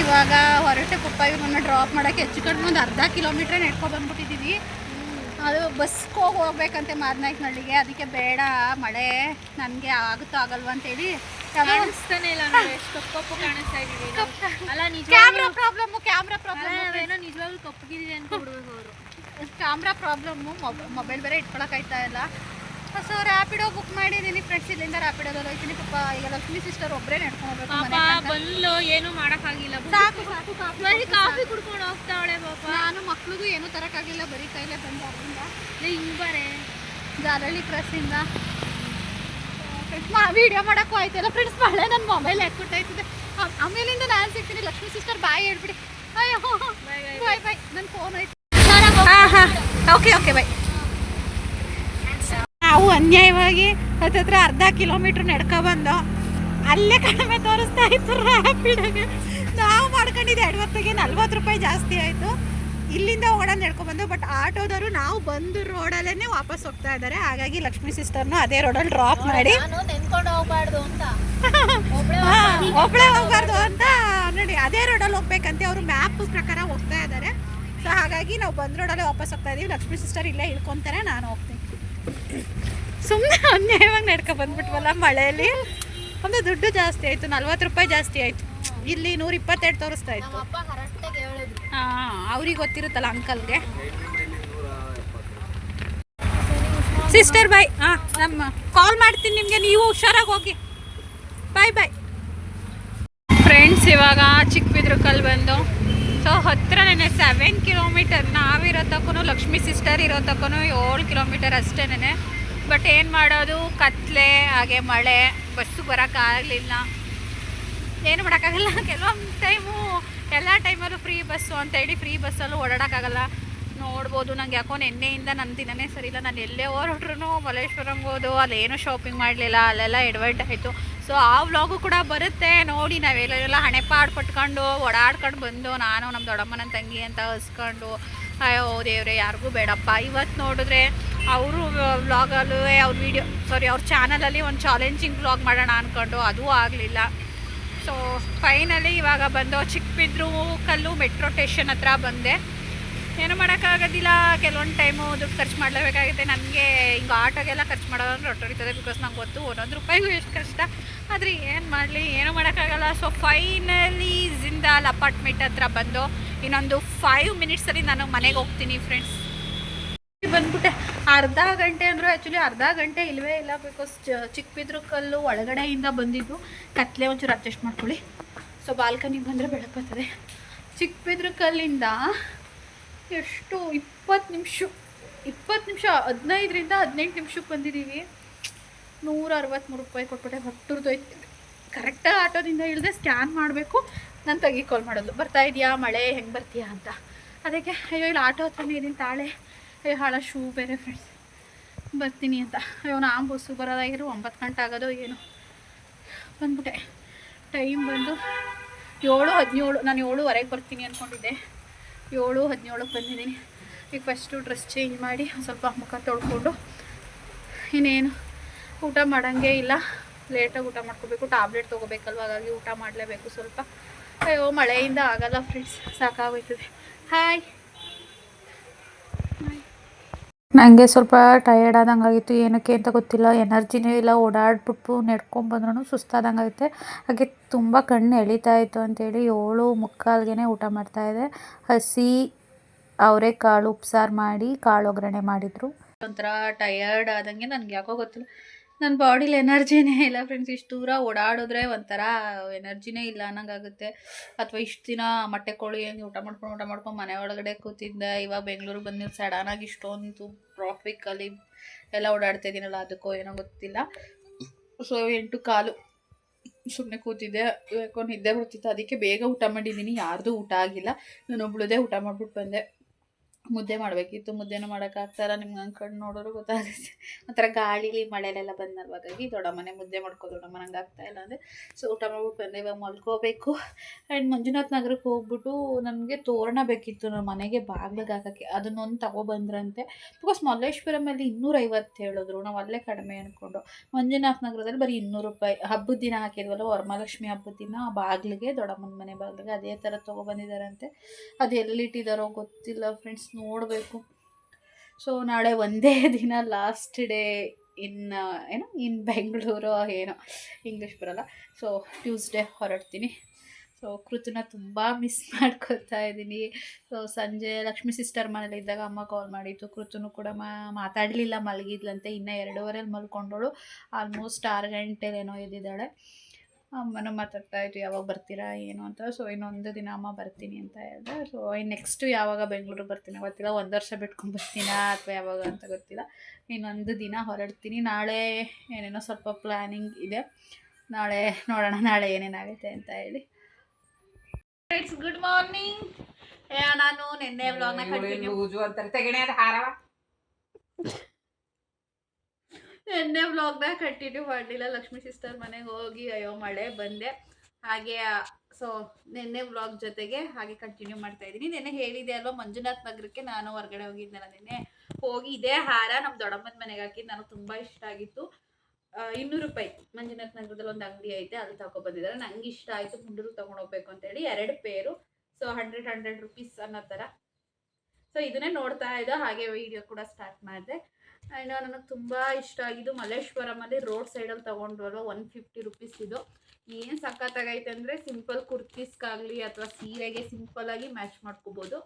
ಇವಾಗ ಹೊರಟೆ ಪಪ್ಪ ಇವ್ರನ್ನ ಡ್ರಾಪ್ ಮಾಡೋಕ್ಕೆ ಹೆಚ್ಚು ಕಡಿಮೆ ಒಂದು ಅರ್ಧ ಕಿಲೋಮೀಟ್ರ್ ನೆಡ್ಕೊ ಬಂದ್ಬಿಟ್ಟಿದ್ದೀವಿ. ಅದು ಬಸ್ಗೆ ಹೋಗಿ ಹೋಗ್ಬೇಕಂತೆ ಮಾರ್ನಾಯ್ಕನಳ್ಳಿಗೆ ಅದಕ್ಕೆ ಬೇಡ ಮಳೆ ನನಗೆ ಆಗುತ್ತೋ ಆಗಲ್ವ ಅಂತೇಳಿ. ಕಾಣಿಸ್ತಾನೆ ಇಲ್ಲ ಕಪ್ಪು ಕಾಣಿಸ್ತಾ ಇದೀವಿ ಅಲ್ಲ ನಿಜ ಕ್ಯಾಮ್ರಾ ಪ್ರಾಬ್ಲಮ್ಮು ಕ್ಯಾಮ್ರಾ ಪ್ರಾಬ್ಲಮ್ ಏನೋ ನಿಜವಾಗ್ಲೂ ಅಂತ ಬಿಡ್ಬೇಕು ಅವರು. ಕ್ಯಾಮ್ರಾ ಪ್ರಾಬ್ಲಮ್ಮು ಮೊಬೈಲ್ ಬೇರೆ ಇಟ್ಕೊಳಕ್ಕಾಯ್ತಾ ಇಲ್ಲ. ಸೊ ರ್ಯಾಪಿಡೋ ಬುಕ್ ಮಾಡಿದ್ದೀನಿ. ಫ್ರೆಂಡ್ಸ್ ಇಲ್ಲಿಂದ ರ್ಯಾಪಿಡೋದಲ್ಲಿ ಹೋಗ್ತೀನಿ ಪಾಪ ಈಗ ಲಕ್ಷ್ಮಿ ಸಿಸ್ಟರ್ ಒಬ್ಬರೇ ನಡ್ಕೊಂಡು ಹೋಗ್ಬೇಕು ಪಾಪ ತನಕ. ಬಂದ್ಲು ಏನು ಮಾಡಕ್ಕಾಗಿಲ್ಲ. ಸಾಕು ಸಾಕು ಕಾಫಿ ಬರೀ ಕಾಫಿ ಕುಡ್ಕೊಂಡು ಹೋಗ್ತಾವಳೆ ಪಾಪ. ನಾನು ಮಕ್ಳಿಗೂ ಏನೂ ತರೋಕ್ಕಾಗಿಲ್ಲ ಬರೀ ಕೈಲೇ ಬಂದು ಅಲ್ಲಿಂದ. ಹಿಂಗೆ ಬರೇ. ಜಾಲಹಳ್ಳಿ ಫ್ರೆಂಡ್ಸ್ ಮಾ ವಿಡಿಯೋ ಮಾಡೋಕ್ಕೂ ಆಯ್ತಲ್ಲ ಫ್ರೆಂಡ್ಸ್ ಮಳೆ ನನ್ನ ಮೊಬೈಲ್ ಹಾಕ್ಬಿಟ್ಟಾಯ್ತದೆ ಆಮೇಲಿಂದ ನಾನು ಸಿಗ್ತೀನಿ. ಲಕ್ಷ್ಮಿ ಸಿಸ್ಟರ್ ಬಾಯ್ ಹೇಳ್ಬಿಡಿ. ಅಯ್ಯೋ ಬಾಯ್ ಬಾಯ್ ನನ್ನ ಫೋನ್ ಹಾಂ ಓಕೆ ಓಕೆ ಬಾಯ್ ಅನ್ಯಾಯವಾಗಿ ಹತ್ತತ್ರ ಅರ್ಧ ಕಿಲೋಮೀಟ್ರ್ ನಡ್ಕೊ ಬಂದು ಅಲ್ಲೇ ಕಡಿಮೆ ತೋರಿಸ್ತಾ ಇತ್ತು ರ್ಯಾಪಿಡಾಗೆ ನಾವು ಮಾಡ್ಕೊಂಡಿದ್ದೆ ಎಡವತ್ತಿಗೆ ನಲ್ವತ್ತು ರೂಪಾಯಿ ಜಾಸ್ತಿ ಆಯಿತು. ಇಲ್ಲಿಂದ ಓಡಾಡಿ ನಡ್ಕೊಬಂದು ಬಟ್ ಆಟೋದವರು ನಾವು ಬಂದು ರೋಡಲ್ಲೇ ವಾಪಸ್ ಹೋಗ್ತಾ ಇದ್ದಾರೆ. ಹಾಗಾಗಿ ಲಕ್ಷ್ಮಿ ಸಿಸ್ಟರ್ನು ಅದೇ ರೋಡಲ್ಲಿ ಡ್ರಾಪ್ ಮಾಡಿ. ನಾನು ನೆನ್ಕೊಂಡು ಹೋಗ್ಬಾರ್ದು ಅಂತ. ಒಬ್ಳೆ ಹಾ, ಹೋಗ್ಬಾರ್ದು. ಅಂತ ನೋಡಿ ಅದೇ ರೋಡಲ್ಲಿ ಹೋಗ್ಬೇಕಂತೆ ಅವರು ಮ್ಯಾಪ್ ಪ್ರಕಾರ ಹೋಗ್ತಾ ಇದ್ದಾರೆ. ಸೊ ಹಾಗಾಗಿ ನಾವು ಬಂದ್ ರೋಡಲ್ಲೇ ವಾಪಸ್ ಹೋಗ್ತಾ ಇದೀವಿ. ಲಕ್ಷ್ಮಿ ಸಿಸ್ಟರ್ ಇಲ್ಲೇ ಇಳ್ಕೊತಾರೆ ನಾನು ಹೋಗ್ತೀನಿ. ಸುಮ್ಮನೆ ಅನ್ಯಾಯವಾಗಿ ನಡ್ಕೊ ಬಂದ್ಬಿಟ್ವಲ್ಲ ಮಳೆಯಲ್ಲಿ? ಒಂದು ದುಡ್ಡು ಜಾಸ್ತಿ ಆಯಿತು ನಲ್ವತ್ತು ರೂಪಾಯಿ ಜಾಸ್ತಿ ಆಯಿತು. ಇಲ್ಲಿ ನೂರ ಇಪ್ಪತ್ತೆರಡು ತೋರಿಸ್ತಾ ಇತ್ತು. ಹಾಂ ಅವ್ರಿಗೆ ಗೊತ್ತಿರುತ್ತಲ್ಲ ಅಂಕಲ್ಗೆ. ಸಿಸ್ಟರ್ ಬಾಯ್ ಹಾಂ ನಮ್ಮ ಕಾಲ್ ಮಾಡ್ತೀನಿ ನಿಮಗೆ ನೀವು ಹುಷಾರಾಗಿ ಹೋಗಿ. ಬಾಯ್ ಬಾಯ್ ಫ್ರೆಂಡ್ಸ್ ಇವಾಗ ಚಿಕ್ಕಬಿದ್ರಕಲ್ಲಿ ಬಂದು ಸೊ ಹತ್ರನೇ ಸೆವೆನ್ ಕಿಲೋಮೀಟರ್ ನಾವಿರೋ ತಕ್ಕೂ ಲಕ್ಷ್ಮೀ ಸಿಸ್ಟರ್ ಇರೋ ತಕ್ಕೂ ಏಳು ಕಿಲೋಮೀಟರ್ ಅಷ್ಟೇನೆ ಬಟ್ ಏನು ಮಾಡೋದು? ಕತ್ಲೆ, ಹಾಗೆ ಮಳೆ ಬಸ್ಸು ಬರೋಕ್ಕಾಗಲಿಲ್ಲ ಏನು ಮಾಡೋಕ್ಕಾಗಲ್ಲ. ಕೆಲವೊಂದು ಟೈಮು ಎಲ್ಲ ಟೈಮಲ್ಲೂ ಫ್ರೀ ಬಸ್ಸು ಅಂತ ಹೇಳಿ ಫ್ರೀ ಬಸ್ಸಲ್ಲೂ ಓಡಾಡೋಕ್ಕಾಗಲ್ಲ. ನೋಡ್ಬೋದು, ನಂಗೆ ಯಾಕೋ ನಿನ್ನೆಯಿಂದ ನನ್ನ ದಿನನೇ ಸರಿ ಇಲ್ಲ. ನಾನು ಎಲ್ಲೇ ಹೊರಟ್ರು ಮಲ್ಲೇಶ್ವರಂಗೆ ಹೋದು, ಅಲ್ಲೇನು ಶಾಪಿಂಗ್ ಮಾಡಲಿಲ್ಲ, ಅಲ್ಲೆಲ್ಲ ಎಡ್ವೈಟ್ ಆಯಿತು. ಸೊ ಆ ವ್ಲಾಗು ಕೂಡ ಬರುತ್ತೆ. ನೋಡಿ ನಾವೆಲ್ಲ ಹಣೆಪಾಡು ಪಟ್ಕೊಂಡು ಓಡಾಡ್ಕೊಂಡು ಬಂದು ನಾನು ನಮ್ಮ ದೊಡ್ಡಮ್ಮನ ತಂಗಿ ಅಂತ ಹಸ್ಕೊಂಡು, ಅಯ್ಯೋ ದೇವ್ರೆ, ಯಾರಿಗೂ ಬೇಡಪ್ಪ. ಇವತ್ತು ನೋಡಿದ್ರೆ ಅವರು ವ್ಲಾಗಲ್ಲೂ ಅವ್ರ ವಿಡಿಯೋ ಸಾರಿ ಅವ್ರ ಚಾನಲಲ್ಲಿ ಒಂದು ಚಾಲೆಂಜಿಂಗ್ ವ್ಲಾಗ್ ಮಾಡೋಣ ಅಂದ್ಕೊಂಡು ಅದೂ ಆಗಲಿಲ್ಲ. ಸೊ ಫೈನಲಿ ಇವಾಗ ಬಂದು ಚಿಕ್ಕಬಿದ್ರು ಕಲ್ಲು ಮೆಟ್ರೋ ಸ್ಟೇಷನ್ ಹತ್ರ ಬಂದೆ. ಏನು ಮಾಡೋಕ್ಕಾಗೋದಿಲ್ಲ. ಕೆಲವೊಂದು ಟೈಮು ದುಡ್ಡು ಖರ್ಚು ಮಾಡಲೇಬೇಕಾಗುತ್ತೆ. ನನಗೆ ಹಿಂಗೆ ಆಟೋಗೆಲ್ಲ ಖರ್ಚು ಮಾಡೋದಂದ್ರೆ ಹೊಟ್ಟೊಡಿತದೆ ಬಿಕಾಸ್ ನಂಗೆ ಗೊತ್ತು ಒಂದೊಂದು ರೂಪಾಯಿಗೂ ಎಷ್ಟು ಕಷ್ಟ. ಆದರೆ ಏನು ಮಾಡಲಿ, ಏನೂ ಮಾಡೋಕ್ಕಾಗಲ್ಲ. ಸೊ ಫೈನಲಿ ಜಿಂದಾಲ್ ಅಪಾರ್ಟ್ಮೆಂಟ್ ಹತ್ರ ಬಂದು ಇನ್ನೊಂದು ಫೈವ್ ಮಿನಿಟ್ಸಲ್ಲಿ ನಾನು ಮನೆಗೆ ಹೋಗ್ತೀನಿ ಫ್ರೆಂಡ್ಸ್ ಬಂದ್ಬಿಟ್ಟೆ. ಅರ್ಧ ಗಂಟೆ ಅಂದರೂ ಆ್ಯಕ್ಚುಲಿ ಅರ್ಧ ಗಂಟೆ ಇಲ್ಲವೇ ಇಲ್ಲ ಬಿಕಾಸ್ ಚಿಕ್ಕಬಿದ್ರು ಕಲ್ಲು ಒಳಗಡೆಯಿಂದ ಬಂದಿದ್ದು. ಕತ್ಲೆ ಒಂಚೂರು ಅಡ್ಜಸ್ಟ್ ಮಾಡ್ಕೊಳ್ಳಿ. ಸೊ ಬಾಲ್ಕನಿಗೆ ಬಂದರೆ ಬೆಳಕು ಬರ್ತದೆ. ಚಿಕ್ಕಬಿದ್ರು ಕಲ್ಲಿಂದ ಎಷ್ಟು ಇಪ್ಪತ್ತು ನಿಮಿಷ ಇಪ್ಪತ್ತು ನಿಮಿಷ, ಹದಿನೈದರಿಂದ ಹದಿನೆಂಟು ನಿಮಿಷಕ್ಕೆ ಬಂದಿದ್ದೀವಿ. ನೂರ ಅರವತ್ತ್ಮೂರು ರೂಪಾಯಿ ಕೊಟ್ಬಿಟ್ಟೆ ಹೊಟ್ಟುರ್ದೋಯ್ತು ಕರೆಕ್ಟಾಗಿ ಆಟೋದಿಂದ ಇಳಿದೆ ಸ್ಕ್ಯಾನ್ ಮಾಡಬೇಕು. ನಾನು ತೆಗಿ ಕಾಲ್ ಮಾಡೋದು. ಬರ್ತಾ ಇದೆಯಾ? ಮಳೆ ಹೆಂಗೆ ಬರ್ತೀಯಾ ಅಂತ. ಅದಕ್ಕೆ, ಅಯ್ಯೋ, ಇಲ್ಲಿ ಆಟೋ ಹತ್ರನೇ ಇದ್ದೀನಿ ತಾಳೆ. ಅಯ್ಯೋ, ಹಾಳ ಶೂ ಬೇರೆ ಫ್ರೆಂಡ್ಸ್ ಬರ್ತೀನಿ ಅಂತ. ಅಯ್ಯೋ, ನಾ ಬಸ್ಸು ಬರೋದಾಗಿರೋ ಒಂಬತ್ತು ಗಂಟೆ ಆಗೋದು ಏನು. ಬಂದ್ಬಿಟ್ಟೆ. ಟೈಮ್ ಬಂದು ಏಳು, ಹದಿನೇಳು, ನಾನು ಏಳುವರೆಗೆ ಬರ್ತೀನಿ ಅಂದ್ಕೊಂಡಿದ್ದೆ ಏಳು, ಹದಿನೇಳಕ್ಕೆ ಬಂದಿದ್ದೀನಿ. ಈಗ ಫಸ್ಟು ಡ್ರೆಸ್ ಚೇಂಜ್ ಮಾಡಿ ಸ್ವಲ್ಪ ಮುಖ ತೊಳ್ಕೊಂಡು ಇನ್ನೇನು ಊಟ ಮಾಡೋಂಗೆ ಇಲ್ಲ. ಲೇಟಾಗಿ ಊಟ ಮಾಡ್ಕೋಬೇಕು. ಟ್ಯಾಬ್ಲೆಟ್ ತೊಗೋಬೇಕಲ್ವ? ಹಾಗಾಗಿ ಊಟ ಮಾಡಲೇಬೇಕು ಸ್ವಲ್ಪ. ಅಯ್ಯೋ, ಮಳೆಯಿಂದ ಆಗಲ್ಲ ಫ್ರೆಂಡ್ಸ್ ಸಾಕಾಗೋಯ್ತದೆ. ಹಾಯ್ ನನಗೆ ಸ್ವಲ್ಪ ಟಯರ್ಡ್ ಆದಂಗೆ ಆಗಿತ್ತು ಏನಕ್ಕೆ ಅಂತ ಗೊತ್ತಿಲ್ಲ. ಎನರ್ಜಿನೇ ಇಲ್ಲ. ಓಡಾಡ್ಬಿಟ್ಟು ನಡ್ಕೊಂಬಂದ್ರೂ ಸುಸ್ತಾದಂಗೆ ಆಗುತ್ತೆ ಹಾಗೆ ತುಂಬ ಕಣ್ಣು ಎಳಿತಾ ಇತ್ತು ಅಂಥೇಳಿ ಏಳು ಮುಕ್ಕಾಲ್ಗೆ ಊಟ ಮಾಡ್ತಾಯಿದ್ದೆ ಹಸಿ ಅವರೆಕಾಳು ಉಪ್ಸಾರು ಮಾಡಿ ಕಾಳು ಒಗ್ಗರಣೆ ಮಾಡಿದರು. ಒಂಥರ ಟಯರ್ಡ್ ಆದಂಗೆ ನನಗೆ ಯಾಕೋ ಗೊತ್ತಿಲ್ಲ. ನನ್ನ ಬಾಡಿಲಿ ಎನರ್ಜಿನೇ ಇಲ್ಲ ಫ್ರೆಂಡ್ಸ್ ಇಷ್ಟು ದೂರ ಓಡಾಡಿದ್ರೆ ಒಂಥರ ಎನರ್ಜಿನೇ ಇಲ್ಲ, ಅನ್ನಂಗಾಗುತ್ತೆ. ಅಥವಾ ಇಷ್ಟು ದಿನ ಮೊಟ್ಟೆ ಕೋಳಿ ಹಂಗೆ ಊಟ ಮಾಡ್ಕೊಂಡು ಊಟ ಮಾಡ್ಕೊಂಡು ಮನೆ ಒಳಗಡೆ ಕೂತಿದ್ದೆ. ಇವಾಗ ಬೆಂಗಳೂರಿಗೆ ಬಂದಿದ್ದು ಸಡನ್ನಾಗಿ ಇಷ್ಟೊಂದು ಟ್ರಾಫಿಕ್ಕಲ್ಲಿ ಎಲ್ಲ ಓಡಾಡ್ತಾ ಇದ್ದೀನಲ್ಲ ಅದಕ್ಕೋ ಏನೋ ಗೊತ್ತಿಲ್ಲ. ಸೊ ಎಂಟು ಕಾಲು ಸುಮ್ಮನೆ ಕೂತಿದ್ದೆ. ಯಾಕೋ ನಿದ್ದೆ ಬರ್ತಿತ್ತು. ಅದಕ್ಕೆ ಬೇಗ ಊಟ ಮಾಡಿದ್ದೀನಿ. ಯಾರ್ದು ಊಟ ಆಗಿಲ್ಲ. ನಾನು ಒಬ್ಳದೇ ಊಟ ಮಾಡ್ಬಿಟ್ಟು ಬಂದೆ. ಮುದ್ದೆ ಮಾಡಬೇಕಿತ್ತು ಮುದ್ದೆನೂ ಮಾಡೋಕ್ಕಾಗ್ತಾರ ನಿಮ್ಗೆ ಅಂದ್ಕೊಂಡು ನೋಡೋರು ಗೊತ್ತಾಗುತ್ತೆ. ಒಂಥರ ಗಾಳಿಲಿ ಮಳೆಲೆಲ್ಲ ಬಂದಲ್ವ ದೊಡ್ಡ ದೊಡ್ಡಮ್ಮನೆ ಮುದ್ದೆ ಮಾಡ್ಕೋ, ದೊಡ್ಡಮ್ಮ ನಂಗೆ ಆಗ್ತಾ ಇಲ್ಲ ಅಂದರೆ. ಸೊ ಊಟ ಮಾಡ್ಬಿಟ್ಟು ಬಂದೆ. ಇವಾಗ ಮಲ್ಕೋಬೇಕು. ಆ್ಯಂಡ್ ಮಂಜುನಾಥ್ ನಗರಕ್ಕೆ ಹೋಗ್ಬಿಟ್ಟು ನನಗೆ ತೋರಣ ಬೇಕಿತ್ತು. ನಮ್ಮ ಮನೆಗೆ ಬಾಗ್ಲಿಗೆ ಹಾಕೋಕ್ಕೆ. ಅದನ್ನೊಂದು ತಗೊಬಂದ್ರಂತೆ. ಬಿಕಾಸ್ ಮಲ್ಲೇಶ್ವರಮಲ್ಲಿ ಇನ್ನೂರೈವತ್ತು ಹೇಳಿದ್ರು. ನಾವು ಅಲ್ಲೇ ಕಡಿಮೆ ಅಂದ್ಕೊಂಡು ಮಂಜುನಾಥ್ ನಗರದಲ್ಲಿ ಬರೀ ಇನ್ನೂರು ರೂಪಾಯಿ ಹಬ್ಬದ ದಿನ ಹಾಕಿದ್ವಲ್ಲ ವರಮಹಾಲಕ್ಷ್ಮಿ ಹಬ್ಬದ ದಿನ ಬಾಗಿಲಿಗೆ, ದೊಡ್ಡಮ್ಮನ ಮನೆ ಬಾಗಿಲಿಗೆ ಅದೇ ಥರ ತೊಗೊಬಂದಿದ್ದಾರಂತೆ ಅದು ಎಲ್ಲಿಟ್ಟಿದ್ದಾರೋ ಗೊತ್ತಿಲ್ಲ ಫ್ರೆಂಡ್ಸ್ ನೋಡಬೇಕು. ಸೊ ನಾಳೆ ಒಂದೇ ದಿನ ಲಾಸ್ಟ್ ಡೇ ಇನ್ ಏನೋ ಇನ್ ಬೆಂಗಳೂರು ಏನೋ ಇಂಗ್ಲೀಷ್ ಬರಲ್ಲ. ಸೊ ಟ್ಯೂಸ್ಡೇ ಹೊರಡ್ತೀನಿ. ಸೊ ಕೃತನ ತುಂಬ ಮಿಸ್ ಮಾಡ್ಕೊತಾ ಇದ್ದೀನಿ. ಸೊ ಸಂಜೆ ಲಕ್ಷ್ಮಿ ಸಿಸ್ಟರ್ ಮನೇಲಿ ಇದ್ದಾಗ ಅಮ್ಮ ಕಾಲ್ ಮಾಡಿತ್ತು. ಕೃತನು ಕೂಡ ಮಾತಾಡಲಿಲ್ಲ, ಮಲಗಿದ್ಲಂತೆ. ಇನ್ನು ಎರಡೂವರೆಲಿ ಮಲ್ಕೊಂಡಳು. ಆಲ್ಮೋಸ್ಟ್ ಆರು ಗಂಟೆಲೇನೋ ಎದ್ದಿದ್ದಾಳೆ. ಅಮ್ಮನೂ ಮಾತಾಡ್ತಾ ಇತ್ತು ಯಾವಾಗ ಬರ್ತೀರಾ ಏನು ಅಂತ? ಸೊ ಇನ್ನೊಂದು ದಿನ ಅಮ್ಮ ಬರ್ತೀನಿ ಅಂತ ಹೇಳಿದೆ. ಸೊ ಇನ್ನು ನೆಕ್ಸ್ಟು ಯಾವಾಗ ಬೆಂಗಳೂರಿಗೆ ಬರ್ತೀನಿ ಗೊತ್ತಿಲ್ಲ. ಒಂದು ವರ್ಷ ಬಿಟ್ಕೊಂಡು ಬರ್ತೀನಾ ಅಥವಾ ಯಾವಾಗ ಅಂತ ಗೊತ್ತಿಲ್ಲ. ಇನ್ನೊಂದು ದಿನ ಹೊರಡ್ತೀನಿ. ನಾಳೆ ಏನೇನೋ ಸ್ವಲ್ಪ ಪ್ಲ್ಯಾನಿಂಗ್ ಇದೆ. ನಾಳೆ ನೋಡೋಣ ನಾಳೆ ಏನೇನಾಗುತ್ತೆ ಅಂತ ಹೇಳಿ. ಫ್ರೆಂಡ್ಸ್ ಗುಡ್ ಮಾರ್ನಿಂಗ್ ನಾನು ನಿನ್ನೆ ವ್ಲಾಗ್ನ ಕಂಟಿನ್ಯೂ ನಿನ್ನೆ ವ್ಲಾಗ್ನ ಕಂಟಿನ್ಯೂ ಮಾಡಲಿಲ್ಲ. ಲಕ್ಷ್ಮೀ ಸಿಸ್ಟರ್ ಮನೆಗೆ ಹೋಗಿ, ಅಯ್ಯೋ, ಮಳೆ ಬಂದೆ. ಹಾಗೆ ಸೊ ನಿನ್ನೆ ವ್ಲಾಗ್ ಜೊತೆಗೆ ಹಾಗೆ ಕಂಟಿನ್ಯೂ ಮಾಡ್ತಾ ಇದ್ದೀನಿ. ನಿನ್ನೆ ಹೇಳಿದೆ ಅಲ್ವಾ, ಮಂಜುನಾಥ್ ನಗರಕ್ಕೆ ನಾನು ಹೊರಗಡೆ ಹೋಗಿದ್ದೆನಲ್ಲ ನಿನ್ನೆ. ಹೋಗಿ ಇದೇ ಹಾರ ನಮ್ಮ ದೊಡ್ಡಮ್ಮನ ಮನೆಗೆ ಹಾಕಿದ್ದು ನನಗೆ ತುಂಬ ಇಷ್ಟ ಆಗಿತ್ತು. ಇನ್ನೂರು ರೂಪಾಯಿ. ಮಂಜುನಾಥ್ ನಗರದಲ್ಲಿ ಒಂದು ಅಂಗಡಿ ಐತೆ ಅಲ್ಲಿ ತಗೊಬಂದಿದ್ದಾರೆ ನಂಗೆ ಇಷ್ಟ ಆಯಿತು ಮುಂಡೂರು ತೊಗೊಂಡು ಹೋಗ್ಬೇಕು ಅಂತೇಳಿ ಎರಡು ಪೇರು. ಸೊ ಹಂಡ್ರೆಡ್ ಹಂಡ್ರೆಡ್ ರುಪೀಸ್ ಅನ್ನೋ ಥರ ಸೊ ಇದನ್ನೇ ನೋಡ್ತಾ ಇದ್ದೋ. ಹಾಗೆ ವಿಡಿಯೋ ಕೂಡ ಸ್ಟಾರ್ಟ್ ಮಾಡಿದೆ. ಆ್ಯಂಡ್ ನನಗೆ ತುಂಬ ಇಷ್ಟ. ಆಗಿದ್ದು ಮಲ್ಲೇಶ್ವರಮಲ್ಲಿ ರೋಡ್ ಸೈಡಲ್ಲಿ ತೊಗೊಂಡ್ವಲ್ವ? ಒನ್ ಫಿಫ್ಟಿ ರುಪೀಸ್ ಇದು. ಏನು ಸಖತ್ತಾಗೈತೆ ಅಂದರೆ ಸಿಂಪಲ್ ಕುರ್ತೀಸ್ಗಾಗಲಿ ಅಥವಾ ಸೀರೆಗೆ ಸಿಂಪಲಾಗಿ ಮ್ಯಾಚ್ ಮಾಡ್ಕೋಬೋದು.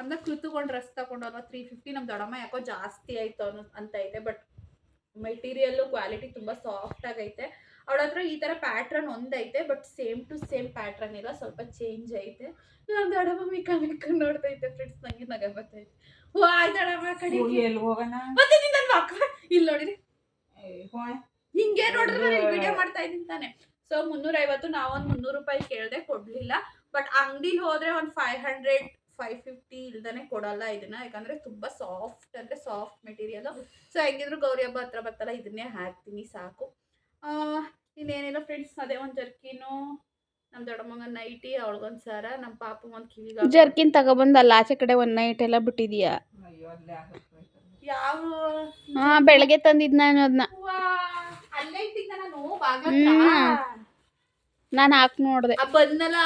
ಅಂದರೆ ಕುಳಿತುಕೊಂಡು ಡ್ರೆಸ್ ತಗೊಂಡಲ್ವ ತ್ರೀ ಫಿಫ್ಟಿ ನಮ್ಮ ದೊಡ್ಡಮ್ಮ ಯಾಕೋ ಜಾಸ್ತಿ ಆಯಿತು ಅನ್ನೋ ಅಂತ ಐತೆ. ಬಟ್ ಮೆಟೀರಿಯಲ್ಲು ಕ್ವಾಲಿಟಿ ತುಂಬ ಸಾಫ್ಟ್ ಆಗೈತೆ. ಅವಳ ಹತ್ರ ಈ ಥರ ಪ್ಯಾಟ್ರನ್ ಒಂದೈತೆ but same to same pattern ಇಲ್ಲ ಸ್ವಲ್ಪ ಚೇಂಜ್ ಐತೆ. ನಾನು ದೊಡ್ಡಮ್ಮ ಮಿಕ್ಕ ನೋಡ್ತೈತೆ ಫ್ರೆಂಡ್ಸ್ ನಂಗೆ ನಗ ಬರ್ತೈತೆ ವಾ ದೊಡ್ಡಮ್ಮ ಕಡೆ ಎಲ್ಲಿ ಹೋಗೋಣ? ಮತ್ತೆ ನನ್ನ ಮಕ್ಕ ಇಲ್ಲಿ ನೋಡಿರಿ. ಹಿಂಗೆ ನೋಡಿದ್ರೆ ನಾನು ವಿಡಿಯೋ ಮಾಡ್ತಾ ಇದ್ದೀನಿ ತಾನೆ. ಸೊ ಮುನ್ನೂರೈವತ್ತು ನಾವೊಂದು ಮುನ್ನೂರು ರೂಪಾಯಿ ಕೇಳದೆ ಕೊಡ್ಲಿಲ್ಲ ಬಟ್ ಅಂಗಡಿಲಿ ಹೋದ್ರೆ ಒಂದು ಫೈವ್ ಹಂಡ್ರೆಡ್ ಫೈವ್ ಫಿಫ್ಟಿ ಇಲ್ದಾನೆ ಕೊಡಲ್ಲ ಇದನ್ನ. ಯಾಕಂದ್ರೆ ತುಂಬಾ ಸಾಫ್ಟ್ ಅಂದ್ರೆ ಸಾಫ್ಟ್ ಮೆಟೀರಿಯಲ್ ಸೊ ಹೆಂಗಿದ್ರು ಗೌರಿ ಹಬ್ಬ ಹತ್ರ ಬರ್ತಲ್ಲ ಇದನ್ನೇ ಹಾಕ್ತೀನಿ ಸಾಕು. ಇನ್ನೇನಿಲ್ಲ ಫ್ರೆಂಡ್ಸ್ ಅದೇ ಒಂದು ಜರ್ಕಿನು ನಮ್ಮ ದೊಡ್ಡಮ್ಮನ ನೈಟಿ ಅವಳಗೊಂದು ಸರ ನಮ್ಮ ಪಾಪ ಒಂದು ಕಿವಿ ಜರ್ಕಿನ್ ತಗೊಬಂದು ಅಲ್ಲ ಆಚೆ ಕಡೆ ಒಂದು ನೈಟ್ ಎಲ್ಲ ಬಿಟ್ಟಿದೀಯಾ? ಯಾವ ಹಾ ಬೆಳಗ್ಗೆ ತಂದಿದ್ ನಾನು ಅದನ್ನ ಅಲ್ಲೇ ಇಟ್ಟಿದ್ದ ನಾನು. ನಾನು ಹಾಕ್ ನೋಡ್ದೆ. ಬಂದಲ್ಲ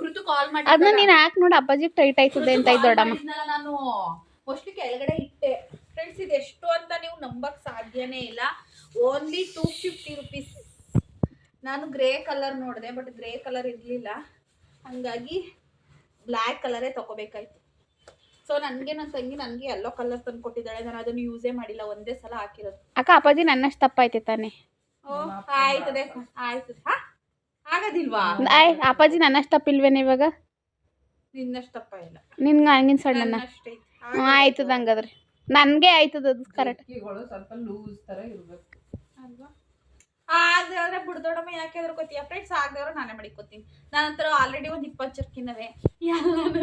ಕೃತು ಕಾಲ್ ಮಾಡಿ ಅದನ್ನ ನೀನ್ ಹಾಕ್ ನೋಡು ಅಪ್ಪಾಜಿಗೆ ಟೈಟ್ ಆಯ್ತದೆ ಅಂತ ಇದ್ದ ದೊಡ್ಡಮ್ಮ. ನಾನು. ಮೋಸ್ಟ್ಲಿ ಕೆಳಗಡೆ ಇಟ್ಟೆ. ಫ್ರೆಂಡ್ಸ್ ಇದು ಎಷ್ಟು ಅಂತ ನೀವು ನಂಬಕ್ ಸಾಧ್ಯನೇ ಇಲ್ಲ. ಓನ್ಲಿ ಟೂ ಫಿಫ್ಟಿ ರುಪೀಸ್ ನಾನು ಗ್ರೇ ಕಲರ್ ನೋಡಿದೆ ಬಟ್ ಗ್ರೇ ಕಲರ್ ಇರಲಿಲ್ಲ. ಹಂಗಾಗಿ ಬ್ಲ್ಯಾಕ್ ಕಲರೇ ತಗೋಬೇಕಾಯ್ತು. ಸೊ ನನಗೆ ನನ್ನ ತಂಗಿ ನನಗೆ ಎಲ್ಲೋ ಕಲರ್ ತಂದು ಕೊಟ್ಟಿದ್ದಾಳೆ. ನಾನು ಅದನ್ನು ಯೂಸೇ ಮಾಡಿಲ್ಲ ಒಂದೇ ಸಲ ಹಾಕಿರೋದು. ಅಕ್ಕ ಅಪ್ಪಾಜಿ ನನ್ನಷ್ಟು ತಪ್ಪಾಯ್ತೆ ತಾನೆ. ಓ ಆಯ್ತದೆ ಆಯ್ತದೆ ಹಾ ಆಗೋದಿಲ್ವಾ ಆಯ್ ಅಪ್ಪಾಜಿ ನನ್ನಷ್ಟು ತಪ್ಪಿಲ್ವೇನೆ ಇವಾಗ? ನಿನ್ನಷ್ಟು ತಪ್ಪ ಇಲ್ಲ ನಿನ್ಗೆ ಹಂಗಿನ ಸಣ್ಣನ? ಅಷ್ಟೇ ಆಯ್ತದ ಹಂಗಾದ್ರೆ ನನಗೆ ಆಯ್ತದ ಅದು ಕರೆಕ್ಟ್ ಸ್ವಲ್ಪ ಲೂಸ್ ತರ ಇರಬೇಕು. ಅಲ್ವಾ? ಆದ್ರೆ ಬುಡ್ದೊಡಮ್ಮ ಯಾಕೆ ಅದ್ರ ಗೊತ್ತೀಯ ಫ್ರೆಂಡ್ಸ್ ಆಗದವ್ರು ನಾನೇ ಮಾಡಿಕೊತೀನಿ ನಾನಂತರ ಆಲ್ರೆಡಿ ಒಂದು ಇಪ್ಪತ್ತು ಚರ್ಕಿನವೆ. ಎಲ್ಲನೂ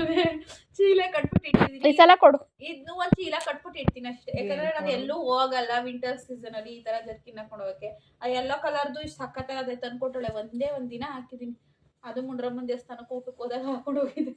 ಚೀಲ ಕಟ್ಬಿಟ್ಟು ಇಟ್ಟಿದ್ದೀನಿ ಸಲ ಕೊಡು. ಇದ್ನು ಒಂದ್ ಚೀಲ ಕಟ್ಬಿಟ್ಟು ಇಡ್ತೀನಿ ಅಷ್ಟೇ. ಯಾಕಂದ್ರೆ ನಾನು ಎಲ್ಲೂ ಹೋಗಲ್ಲ ವಿಂಟರ್ ಸೀಸನ್ ಅಲ್ಲಿ ಈ ತರ ಜರ್ಕಿನ್ ಹೋಗಕ್ಕೆ ಆ ಎಲ್ಲೋ ಕಲರ್ದು ಇಷ್ಟು ಸಖತ್ತಾಗದೆ ತಂದ್ಕೊಟ್ಟಳೆ. ಒಂದೇ ಒಂದ್ ದಿನ ಹಾಕಿದೀನಿ. ಅದು ಮುಂಡ್ರಮ್ಮನ ದೇವಸ್ಥಾನಕ್ಕೆ ಊಟಕ್ಕೆ ಹೋದಾಗ ಹಾಕೊಂಡು ಹೋಗಿದ್ದೆ.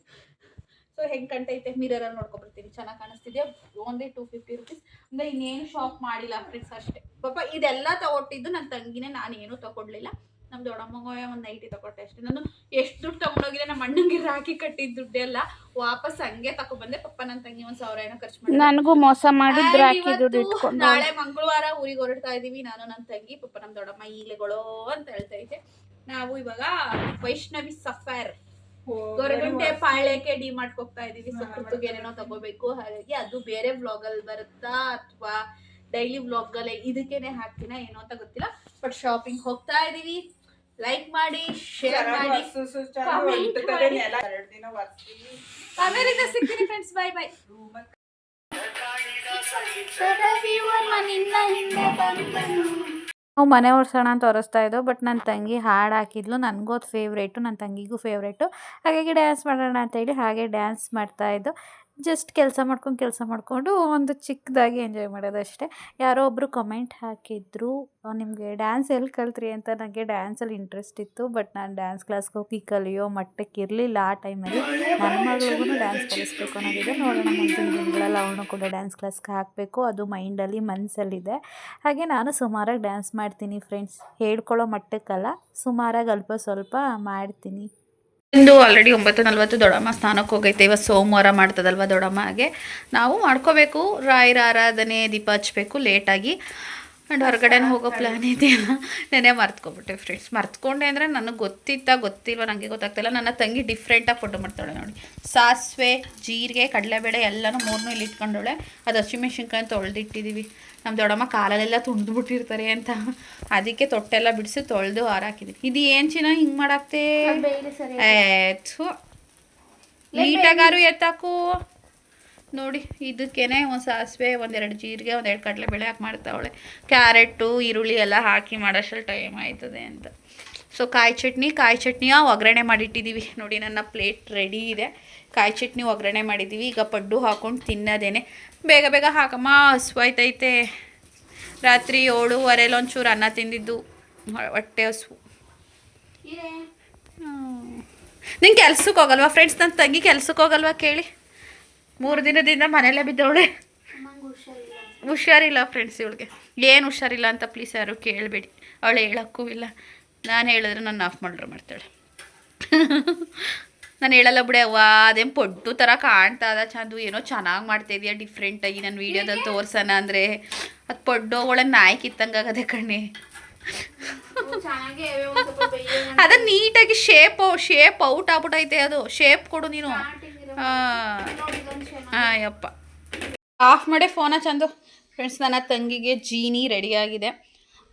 ಸೊ ಹೆಂಗ್ ಕಂಟೈತೆ? ಮಿರರ್ ಅಲ್ಲಿ ನೋಡ್ಕೊಬರ್ತೀನಿ ಚೆನ್ನಾಗಿ ಕಾಣಿಸ್ತಿದ್ಯಾ? ಓನ್ಲಿ ಟೂ ಫಿಫ್ಟಿ ರುಪೀಸ್ ಅಂದ್ರೆ ಇನ್ನೇನು ಶಾಪ್ ಮಾಡಿಲ್ಲ ಫ್ರೆಂಡ್ಸ್ ಅಷ್ಟೇ. ಪಾಪ ಇದೆಲ್ಲ ತಗೊಟ್ಟಿದ್ದು ನನ್ನ ತಂಗಿನೇ ನಾನು ಏನೂ ತಗೊಡ್ಲಿಲ್ಲ. ನಮ್ಮ ದೊಡ್ಡಮ್ಮಗೆ ಒಂದು ನೈಟಿ ತಗೊಟ್ಟೆ ಅಷ್ಟೇ. ನಾನು ಎಷ್ಟು ದುಡ್ಡು ತಗೊಂಡೋಗಿದೆ ನಮ್ಮ ಅಣ್ಣಂಗೆ ರಾಖಿ ಕಟ್ಟಿದ ದುಡ್ಡೆಲ್ಲ ವಾಪಸ್ ಹಂಗೆ ತಗೊಬಂದೆ ಪಪ್ಪ ನನ್ನ ತಂಗಿ ಒಂದ್ ಸಾವಿರ ಏನೋ ಖರ್ಚು ಮಾಡಿ ನನಗೂ ಮೋಸ ಮಾಡಿದ್ರು ನಾಳೆ ಮಂಗಳವಾರ ಊರಿಗೆ ಹೊರಡ್ತಾ ಇದೀವಿ. ನಾನು ನನ್ನ ತಂಗಿ ಪಪ್ಪ ನಮ್ಮ ದೊಡ್ಡಮ್ಮ ಈಲೆಗಳು ಅಂತ ಹೇಳ್ತಾ ಇದ್ದೆ. ನಾವು ಇವಾಗ ವೈಷ್ಣವಿ ಸಫರ್. ಗೊರಗುಂಟೆ ಪಾಳ್ಯಕ್ಕೆ ಡಿ ಮಾರ್ಟ್ ಹೋಗ್ತಾ ಇದೀವಿ. ಸೊ ಏನೇನೋ ತಗೋಬೇಕು. ಹಾಗಾಗಿ ಅದು ಬೇರೆ ಬ್ಲಾಗ್ ಅಲ್ಲಿ ಬರುತ್ತಾ ಅಥವಾ ಡೈಲಿ ಬ್ಲಾಗ್ ಅಲ್ಲಿ ಇದಕ್ಕೇನೆ ಹಾಕ್ತೀನ ಏನೋ ಅಂತ ಗೊತ್ತಿಲ್ಲ. ಬಟ್ ಶಾಪಿಂಗ್ ಹೋಗ್ತಾ ಇದೀವಿ. ಲೈಕ್ ಮಾಡಿ ಶೇರ್ ಮಾಡಿ ಅಮೇರಿಕ ಮಾಡಿ. ಎರಡು ಬೈ ಬೈ ಸದಾ ಸಿಗ್ತೀನಿ ಫ್ರೆಂಡ್ಸ್ ಅಲ್ಲಿ ನಾವು ಮನೆ ಒರೆಸೋಣ ಅಂತ ಒರೆಸ್ತಾ ಇದ್ದೋ ಬಟ್ ನನ್ನ ತಂಗಿ ಹಾಡು ಹಾಕಿದ್ಲು. ನನಗೂ ಅದು ಫೇವ್ರೇಟು ನನ್ನ ತಂಗಿಗೂ ಫೇವ್ರೇಟು ಹಾಗಾಗಿ ಡ್ಯಾನ್ಸ್ ಮಾಡೋಣ ಅಂತೇಳಿ ಹಾಗೆ ಡ್ಯಾನ್ಸ್ ಮಾಡ್ತಾ ಇದ್ದೋ. ಜಸ್ಟ್ ಕೆಲಸ ಮಾಡ್ಕೊಂಡು ಕೆಲಸ ಮಾಡಿಕೊಂಡು ಒಂದು ಚಿಕ್ಕದಾಗಿ ಎಂಜಾಯ್ ಮಾಡೋದಷ್ಟೇ ಯಾರೋ ಒಬ್ಬರು ಕಮೆಂಟ್ ಹಾಕಿದ್ರು ನಿಮಗೆ ಡ್ಯಾನ್ಸ್ ಎಲ್ಲಿ ಕಲ್ತ್ರಿ ಅಂತ ನನಗೆ ಡ್ಯಾನ್ಸಲ್ಲಿ ಇಂಟ್ರೆಸ್ಟ್ ಇತ್ತು ಬಟ್ ನಾನು ಡ್ಯಾನ್ಸ್ ಕ್ಲಾಸ್ಗೆ ಹೋಗಿ ಕಲಿಯೋ ಮಟ್ಟಕ್ಕೆ ಇರಲಿಲ್ಲ ಆ ಟೈಮಲ್ಲಿ ನನ್ನ ಮಗಳಿಗೂ ಡ್ಯಾನ್ಸ್ ಕಲಿಸ್ಬೇಕು ಅನ್ನೋದಿದೆ. ನೋಡೋಣ ಮುಂದಿನ ದಿನಗಳಲ್ಲಿ ಅವನು ಕೂಡ ಡ್ಯಾನ್ಸ್ ಕ್ಲಾಸ್ಗೆ ಹಾಕಬೇಕು. ಅದು ಮೈಂಡಲ್ಲಿ ಮನಸ್ಸಲ್ಲಿದೆ ಹಾಗೆ ನಾನು ಸುಮಾರಾಗಿ ಡ್ಯಾನ್ಸ್ ಮಾಡ್ತೀನಿ ಫ್ರೆಂಡ್ಸ್ ಹೇಳ್ಕೊಳ್ಳೋ ಮಟ್ಟಕ್ಕಲ್ಲ, ಸುಮಾರಾಗಿ ಅಲ್ಪ ಸ್ವಲ್ಪ ಮಾಡ್ತೀನಿ. ಇಂದು ಆಲ್ರೆಡಿ ಒಂಬತ್ತು ನಲ್ವತ್ತು ದೊಡಮ್ಮ ಸ್ನಾನಕ್ಕೆ ಹೋಗೈತೆ. ಇವತ್ತು ಸೋಮವಾರ ಮಾಡ್ತದಲ್ವ ದೊಡಮ್ಮ ಹಾಗೆ. ನಾವು ಮಾಡ್ಕೋಬೇಕು. ರಾಯರ ಆರಾಧನೆ ದೀಪ ಹಚ್ಚಬೇಕು ಲೇಟಾಗಿ ಆ್ಯಂಡ್ ಹೊರಗಡೆ ಹೋಗೋ ಪ್ಲ್ಯಾನ್ ಇದೆಯಲ್ಲ ನೆನೆ ಮರ್ತ್ಕೊಬಿಟ್ಟೆ ಫ್ರೆಂಡ್ಸ್ ಮರ್ತ್ಕೊಂಡೆ ಅಂದರೆ ನನಗೆ ಗೊತ್ತಿತ್ತಾ ಗೊತ್ತಿಲ್ವ ನನಗೆ ಗೊತ್ತಾಗ್ತಿಲ್ಲ. ನನ್ನ ತಂಗಿ ಡಿಫ್ರೆಂಟಾಗಿ ಫೋಟೋ ಮಾಡ್ತಾಳೆ ನೋಡಿ. ಸಾಸಿವೆ ಜೀರಿಗೆ ಕಡಲೆಬೇಳೆ ಎಲ್ಲನೂ ಮೂರನ್ನೂ ಇಲ್ಲಿ ಇಟ್ಕೊಂಡೋಳೆ ಅದು ಹಸಿಮೆಣ್ಸಿನ್ಕಾಯಿ ತೊಳೆದಿಟ್ಟಿದ್ದೀವಿ ನಮ್ಮ ದೊಡ್ಡಮ್ಮ ಕಾಲಲ್ಲೆಲ್ಲ ತುಂಡ್ಬಿಟ್ಟಿರ್ತಾರೆ ಅಂತ. ಅದಕ್ಕೆ ತೊಟ್ಟೆಲ್ಲ ಬಿಡಿಸಿ ತೊಳೆದು ಹಾರಾಕಿದ್ದೀವಿ ಇದು ಏನು ಚಿನ್ನ? ಹಿಂಗೆ ಮಾಡಾಕ್ತೆ? ನೀಟಾಗಾರು ಎತ್ತಾಕು? ನೋಡಿ ಇದಕ್ಕೇನೆ ಒಂದು ಸಾಸಿವೆ ಒಂದೆರಡು ಜೀರಿಗೆ ಒಂದೆರಡು ಕಡಲೆಬೇಳೆ ಹಾಕಿ ಮಾಡ್ತಾವಳೆ. ಕ್ಯಾರೆಟು ಈರುಳ್ಳಿ ಎಲ್ಲ ಹಾಕಿ ಮಾಡೋಷ್ಟು ಟೈಮ್ ಆಯ್ತದೆ ಅಂತ. ಸೊ ಕಾಯಿ ಚಟ್ನಿ ಕಾಯಿ ಚಟ್ನಿಯ ಒಗ್ಗರಣೆ ಮಾಡಿಟ್ಟಿದ್ದೀವಿ ನೋಡಿ ನನ್ನ ಪ್ಲೇಟ್ ರೆಡಿ ಇದೆ. ಕಾಯಿ ಚಟ್ನಿ ಒಗ್ಗರಣೆ ಮಾಡಿದ್ದೀವಿ ಈಗ ಪಡ್ಡು ಹಾಕ್ಕೊಂಡು ತಿನ್ನೋದೇನೆ. ಬೇಗ ಬೇಗ ಹಾಕಮ್ಮ ಹಸುವಾಯ್ತೈತೆ. ರಾತ್ರಿ ಏಳುವರೆಲ್ಲ ಒಂಚೂರು ಅನ್ನ ತಿಂದಿದ್ದು. ಹೊಟ್ಟೆ ಹಸು ನಿಂಗೆ ಕೆಲ್ಸಕ್ಕೆ ಹೋಗಲ್ವಾ ಫ್ರೆಂಡ್ಸ್ ನನ್ನ ತಂಗಿ ಕೆಲ್ಸಕ್ಕೆ ಹೋಗಲ್ವಾ ಕೇಳಿ? ಮೂರು ದಿನದಿಂದ ಮನೇಲೆ ಬಿದ್ದವಳೆ. ಹುಷಾರಿಲ್ಲ. ಫ್ರೆಂಡ್ಸ್ ಇವಳಿಗೆ. ಏನು ಹುಷಾರಿಲ್ಲ ಅಂತ ಪ್ಲೀಸ್ ಯಾರು ಕೇಳಬೇಡಿ. ಅವಳು ಹೇಳೋಕ್ಕೂ ಇಲ್ಲ. ನಾನು ಹೇಳಿದ್ರೆ ನನ್ನ ಆಫ್ ಮಾಡ್ರು ಮಾಡ್ತಾಳೆ. ನಾನು ಹೇಳಲ್ಲ ಬಿಡೆ ಅವ್ವ ಅದೇನು ಪೊಡ್ಡು ಥರ ಕಾಣ್ತಾ ಅದ ಚಂದು. ಏನೋ ಚೆನ್ನಾಗಿ ಮಾಡ್ತಾ ಇದೆಯಾ ಡಿಫ್ರೆಂಟಾಗಿ ನನ್ನ ವೀಡಿಯೋದಲ್ಲಿ ತೋರ್ಸೋಣ ಅಂದರೆ. ಅದು ಪೊಡ್ಡೋಗಳನ್ನ ನಾಯಿ ಕಿತ್ತಂಗಾಗದೆ ಕಣ್ಣೆ ಅದ ನೀಟಾಗಿ ಶೇಪ್ ಶೇಪ್ ಔಟ್ ಆಗ್ಬಿಟ್ಟೈತೆ ಅದು. ಶೇಪ್ ಕೊಡು ನೀನು. ಹಾಂ ಯಪ್ಪ ಆಫ್ ಮಾಡಿ ಫೋನ ಚಂದು. ಫ್ರೆಂಡ್ಸ್ ನನ್ನ ತಂಗಿಗೆ ಜೀನಿ ರೆಡಿಯಾಗಿದೆ.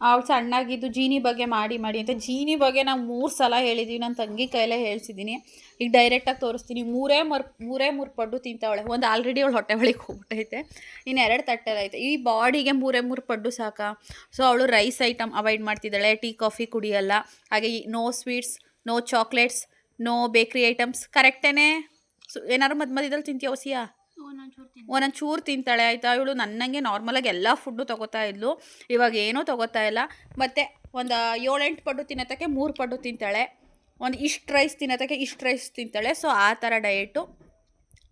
ಅವಳು ಸಣ್ಣಾಗಿದ್ದು ಜೀನಿ ಬಗ್ಗೆ ಮಾಡಿ ಮಾಡಿ ಅಂತ. ಜೀನಿ ಬಗ್ಗೆ ನಾವು ಮೂರು ಸಲ ಹೇಳಿದ್ದೀವಿ ನನ್ನ ತಂಗಿ ಕೈಲೇ ಹೇಳ್ಸಿದ್ದೀನಿ ಈಗ ಡೈರೆಕ್ಟಾಗಿ ತೋರಿಸ್ತೀನಿ. ಮೂರೇ ಮರ್, ಮೂರೇ ಮೂರು ಪಡ್ಡು ತಿಂತಾವಳೆ. ಒಂದು ಆಲ್ರೆಡಿ ಅವಳು ಹೊಟ್ಟೆ ಒಳಗೆ ಹೋಗ್ಬಿಟ್ಟೈತೆ. ಇನ್ನು ಎರಡು ತಟ್ಟೆಲೈತೆ ಈ ಬಾಡಿಗೆ ಮೂರೇ ಮೂರು ಪಡ್ಡು ಸಾಕ. ಸೊ ಅವಳು ರೈಸ್ ಐಟಮ್ ಅವಾಯ್ಡ್ ಮಾಡ್ತಿದ್ದಾಳೆ. ಟೀ ಕಾಫಿ ಕುಡಿಯಲ್ಲ. ಹಾಗೆ no sweets no chocolates no bakery items ಕರೆಕ್ಟೇ so ಏನಾದ್ರು ಮಧ್ಯ ಮಧ್ಯದಲ್ಲಿ ತಿಂತೀಯ ಹೊಸಿಯಾ ಒಂದೊಂದು ಚೂರು ತಿಂತಾಳೆ, ಆಯಿತಾ? ಇವಳು ನನ್ನಂಗೆ ನಾರ್ಮಲಾಗಿ ಎಲ್ಲ ಫುಡ್ಡು ತೊಗೋತಾ ಇದ್ಲು. ಇವಾಗ ಏನೂ ತೊಗೋತಾ ಇಲ್ಲ. ಮತ್ತು ಒಂದು ಏಳೆಂಟು ಪಡ್ಡು ತಿನ್ನೋತಕ್ಕೆ ಮೂರು ಪಡ್ಡು ತಿಂತಾಳೆ. ಒಂದು ಇಷ್ಟು ರೈಸ್ ತಿನ್ನೋತಕ್ಕೆ ಇಷ್ಟು ರೈಸ್ ತಿಂತಾಳೆ. ಸೊ ಆ ಥರ ಡಯಟು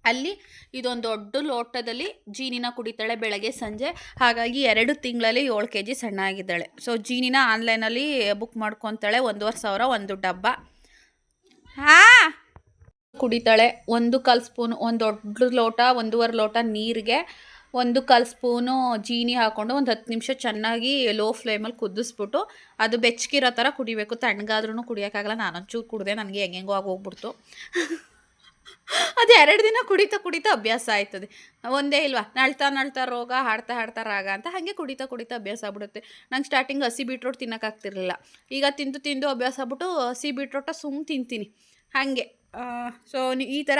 ಅಲ್ಲಿ ಇದೊಂದು ದೊಡ್ಡ ಲೋಟದಲ್ಲಿ ಜೀನಿನ ಕುಡಿತಾಳೆ ಬೆಳಗ್ಗೆ, ಸಂಜೆ. ಹಾಗಾಗಿ ಎರಡು ತಿಂಗಳಲ್ಲಿ ಏಳು ಕೆ ಜಿ ಸಣ್ಣ ಆಗಿದ್ದಾಳೆ. ಸೊ ಜೀನಿನ ಆನ್ಲೈನಲ್ಲಿ ಬುಕ್ ಮಾಡ್ಕೊತಾಳೆ. ಒಂದೂವರೆ ಸಾವಿರ ಒಂದು ಡಬ್ಬ. ಹಾಂ! ಕುಡಿತಾಳೆ. ಒಂದು ಕಾಲು ಸ್ಪೂನ್, ಒಂದು ದೊಡ್ಡ ಲೋಟ, ಒಂದೂವರೆ ಲೋಟ ನೀರಿಗೆ ಒಂದು ಕಾಲು ಸ್ಪೂನು ಜೀನಿ ಹಾಕ್ಕೊಂಡು ಒಂದು ಹತ್ತು ನಿಮಿಷ ಚೆನ್ನಾಗಿ ಲೋ ಫ್ಲೇಮಲ್ಲಿ ಕುದಿಸ್ಬಿಟ್ಟು ಅದು ಬೆಚ್ಚಗಿರೋ ಥರ ಕುಡಿಬೇಕು. ತಣ್ಣಗಾದ್ರೂ ಕುಡಿಯೋಕ್ಕಾಗಲ್ಲ. ನಾನೊಂಚೂರು ಕುಡಿದೆ. ನನಗೆ ಹೆಂಗೆಂಗೋ ಆಗೋಗ್ಬಿಡ್ತು ಅದು ಎರಡು ದಿನ ಕುಡಿತಾ ಕುಡಿತಾ ಅಭ್ಯಾಸ ಆಯ್ತದೆ. ಒಂದೇ ಇಲ್ವಾ? ನಳ್ತಾ ನಳ್ತಾ ರೋಗ, ಹಾಡ್ತಾ ಹಾಡ್ತಾ ರಾಗ ಅಂತ ಹಾಗೆ ಕುಡಿತಾ ಕುಡಿತಾ ಅಭ್ಯಾಸ ಆಗ್ಬಿಡುತ್ತೆ. ನಂಗೆ ಸ್ಟಾರ್ಟಿಂಗ್ ಹಸಿ ಬೀಟ್ರೋಟ್ ತಿನ್ನೋಕ್ಕಾಗ್ತಿರಲಿಲ್ಲ. ಈಗ ತಿಂದು ತಿಂದು ಅಭ್ಯಾಸ ಆಗ್ಬಿಟ್ಟು ಹಸಿ ಬೀಟ್ರೋಟ ಸುಮ್ಮ ತಿಂತೀನಿ. ಹಾಗೆ. ಸೊ ಈ ಥರ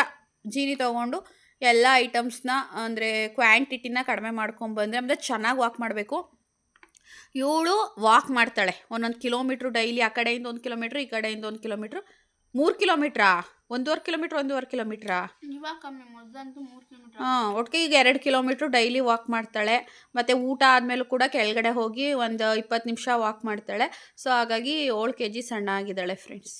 ಜೀನಿ ತೊಗೊಂಡು ಎಲ್ಲ ಐಟಮ್ಸ್ನ ಅಂದರೆ ಕ್ವಾಂಟಿಟಿನ ಕಡಿಮೆ ಮಾಡ್ಕೊಂಬಂದರೆ ಅಂದರೆ ಚೆನ್ನಾಗಿ ವಾಕ್ ಮಾಡಬೇಕು. ಇವಳು ವಾಕ್ ಮಾಡ್ತಾಳೆ. ಒಂದೊಂದು ಕಿಲೋಮೀಟ್ರ್ ಡೈಲಿ ಆ ಕಡೆಯಿಂದ ಒಂದು ಕಿಲೋಮೀಟ್ರ್ ಈ ಕಡೆಯಿಂದ ಒಂದು ಕಿಲೋಮೀಟ್ರ್ ಮೂರು ಕಿಲೋಮೀಟ್ರಾ ಒಂದೂವರೆ ಕಿಲೋಮೀಟ್ರ್ ಒಂದೂವರೆ ಕಿಲೋಮೀಟ್ರಾ ಹಾಂ ಒಟ್ಟಿಗೆ ಈಗ ಎರಡು ಕಿಲೋಮೀಟ್ರ್ ಡೈಲಿ ವಾಕ್ ಮಾಡ್ತಾಳೆ. ಮತ್ತು ಊಟ ಆದಮೇಲೂ ಕೂಡ ಕೆಳಗಡೆ ಹೋಗಿ ಒಂದು ಇಪ್ಪತ್ತು ನಿಮಿಷ ವಾಕ್ ಮಾಡ್ತಾಳೆ. ಸೊ ಹಾಗಾಗಿ ಏಳು ಕೆ ಜಿ ಸಣ್ಣ ಆಗಿದ್ದಾಳೆ ಫ್ರೆಂಡ್ಸ್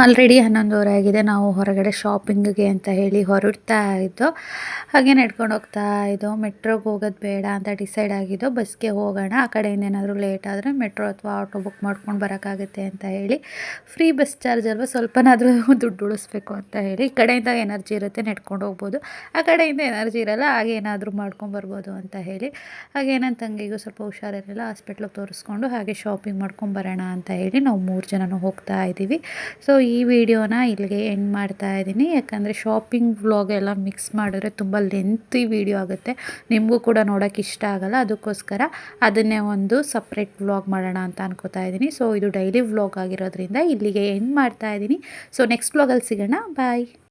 ಆಲ್ರೆಡಿ ಹನ್ನೊಂದುವರೆ ಆಗಿದೆ. ನಾವು ಹೊರಗಡೆ ಶಾಪಿಂಗಿಗೆ ಅಂತ ಹೇಳಿ ಹೊರಡ್ತಾ ಇದ್ದು ಹಾಗೆ ನಡ್ಕೊಂಡು ಹೋಗ್ತಾ ಇದ್ದೋ ಮೆಟ್ರೋಗೆ ಹೋಗೋದು ಬೇಡ ಅಂತ ಡಿಸೈಡ್ ಆಗಿದ್ದು ಬಸ್ಗೆ ಹೋಗೋಣ. ಆ ಕಡೆಯಿಂದ ಏನಾದರೂ ಲೇಟ್ ಆದರೆ ಮೆಟ್ರೋ ಅಥವಾ ಆಟೋ ಬುಕ್ ಮಾಡ್ಕೊಂಡು ಬರೋಕ್ಕಾಗುತ್ತೆ ಅಂತ ಹೇಳಿ ಫ್ರೀ ಬಸ್ ಚಾರ್ಜ್ ಅಲ್ವಾ ಸ್ವಲ್ಪನಾದರೂ ದುಡ್ಡು ಉಳಿಸ್ಬೇಕು ಅಂತ ಹೇಳಿ, ಈ ಕಡೆಯಿಂದ ಎನರ್ಜಿ ಇರುತ್ತೆ ನೆಡ್ಕೊಂಡು ಹೋಗ್ಬೋದು. ಆ ಕಡೆಯಿಂದ ಎನರ್ಜಿ ಇರಲ್ಲ, ಹಾಗೆ ಏನಾದರೂ ಮಾಡ್ಕೊಂಡು ಬರ್ಬೋದು ಅಂತ ಹೇಳಿ, ಹಾಗೆ ನನ್ನ ತಂಗಿಗೂ ಸ್ವಲ್ಪ ಹುಷಾರಿರಲಿಲ್ಲ ಹಾಸ್ಪಿಟ್ಲಿಗೆ ತೋರಿಸ್ಕೊಂಡು ಹಾಗೆ ಶಾಪಿಂಗ್ ಮಾಡ್ಕೊಂಡು ಬರೋಣ ಅಂತ ಹೇಳಿ ನಾವು ಮೂರು ಜನನೂ ಹೋಗ್ತಾ ಇದ್ದೀವಿ. ಸೊ ಈ ವಿಡಿಯೋನ ಇಲ್ಲಿಗೆ ಎಂಡ್ ಮಾಡ್ತಾ ಇದ್ದೀನಿ. ಯಾಕಂದರೆ ಶಾಪಿಂಗ್ ವ್ಲಾಗ್ ಎಲ್ಲ ಮಿಕ್ಸ್ ಮಾಡಿದ್ರೆ ತುಂಬ ಲೆಂತಿ ವಿಡಿಯೋ ಆಗುತ್ತೆ. ನಿಮಗೂ ಕೂಡ ನೋಡೋಕೆ ಇಷ್ಟ ಆಗಲ್ಲ. ಅದಕ್ಕೋಸ್ಕರ ಅದನ್ನೇ ಒಂದು ಸಪ್ರೇಟ್ ವ್ಲಾಗ್ ಮಾಡೋಣ ಅಂತ ಅನ್ಕೋತಾ ಇದ್ದೀನಿ. ಸೊ ಇದು ಡೈಲಿ ವ್ಲಾಗ್ ಆಗಿರೋದ್ರಿಂದ ಇಲ್ಲಿಗೆ ಎಂಡ್ ಮಾಡ್ತಾ ಇದ್ದೀನಿ. ಸೊ ನೆಕ್ಸ್ಟ್ ವ್ಲಾಗಲ್ಲಿ ಸಿಗೋಣ. ಬಾಯ್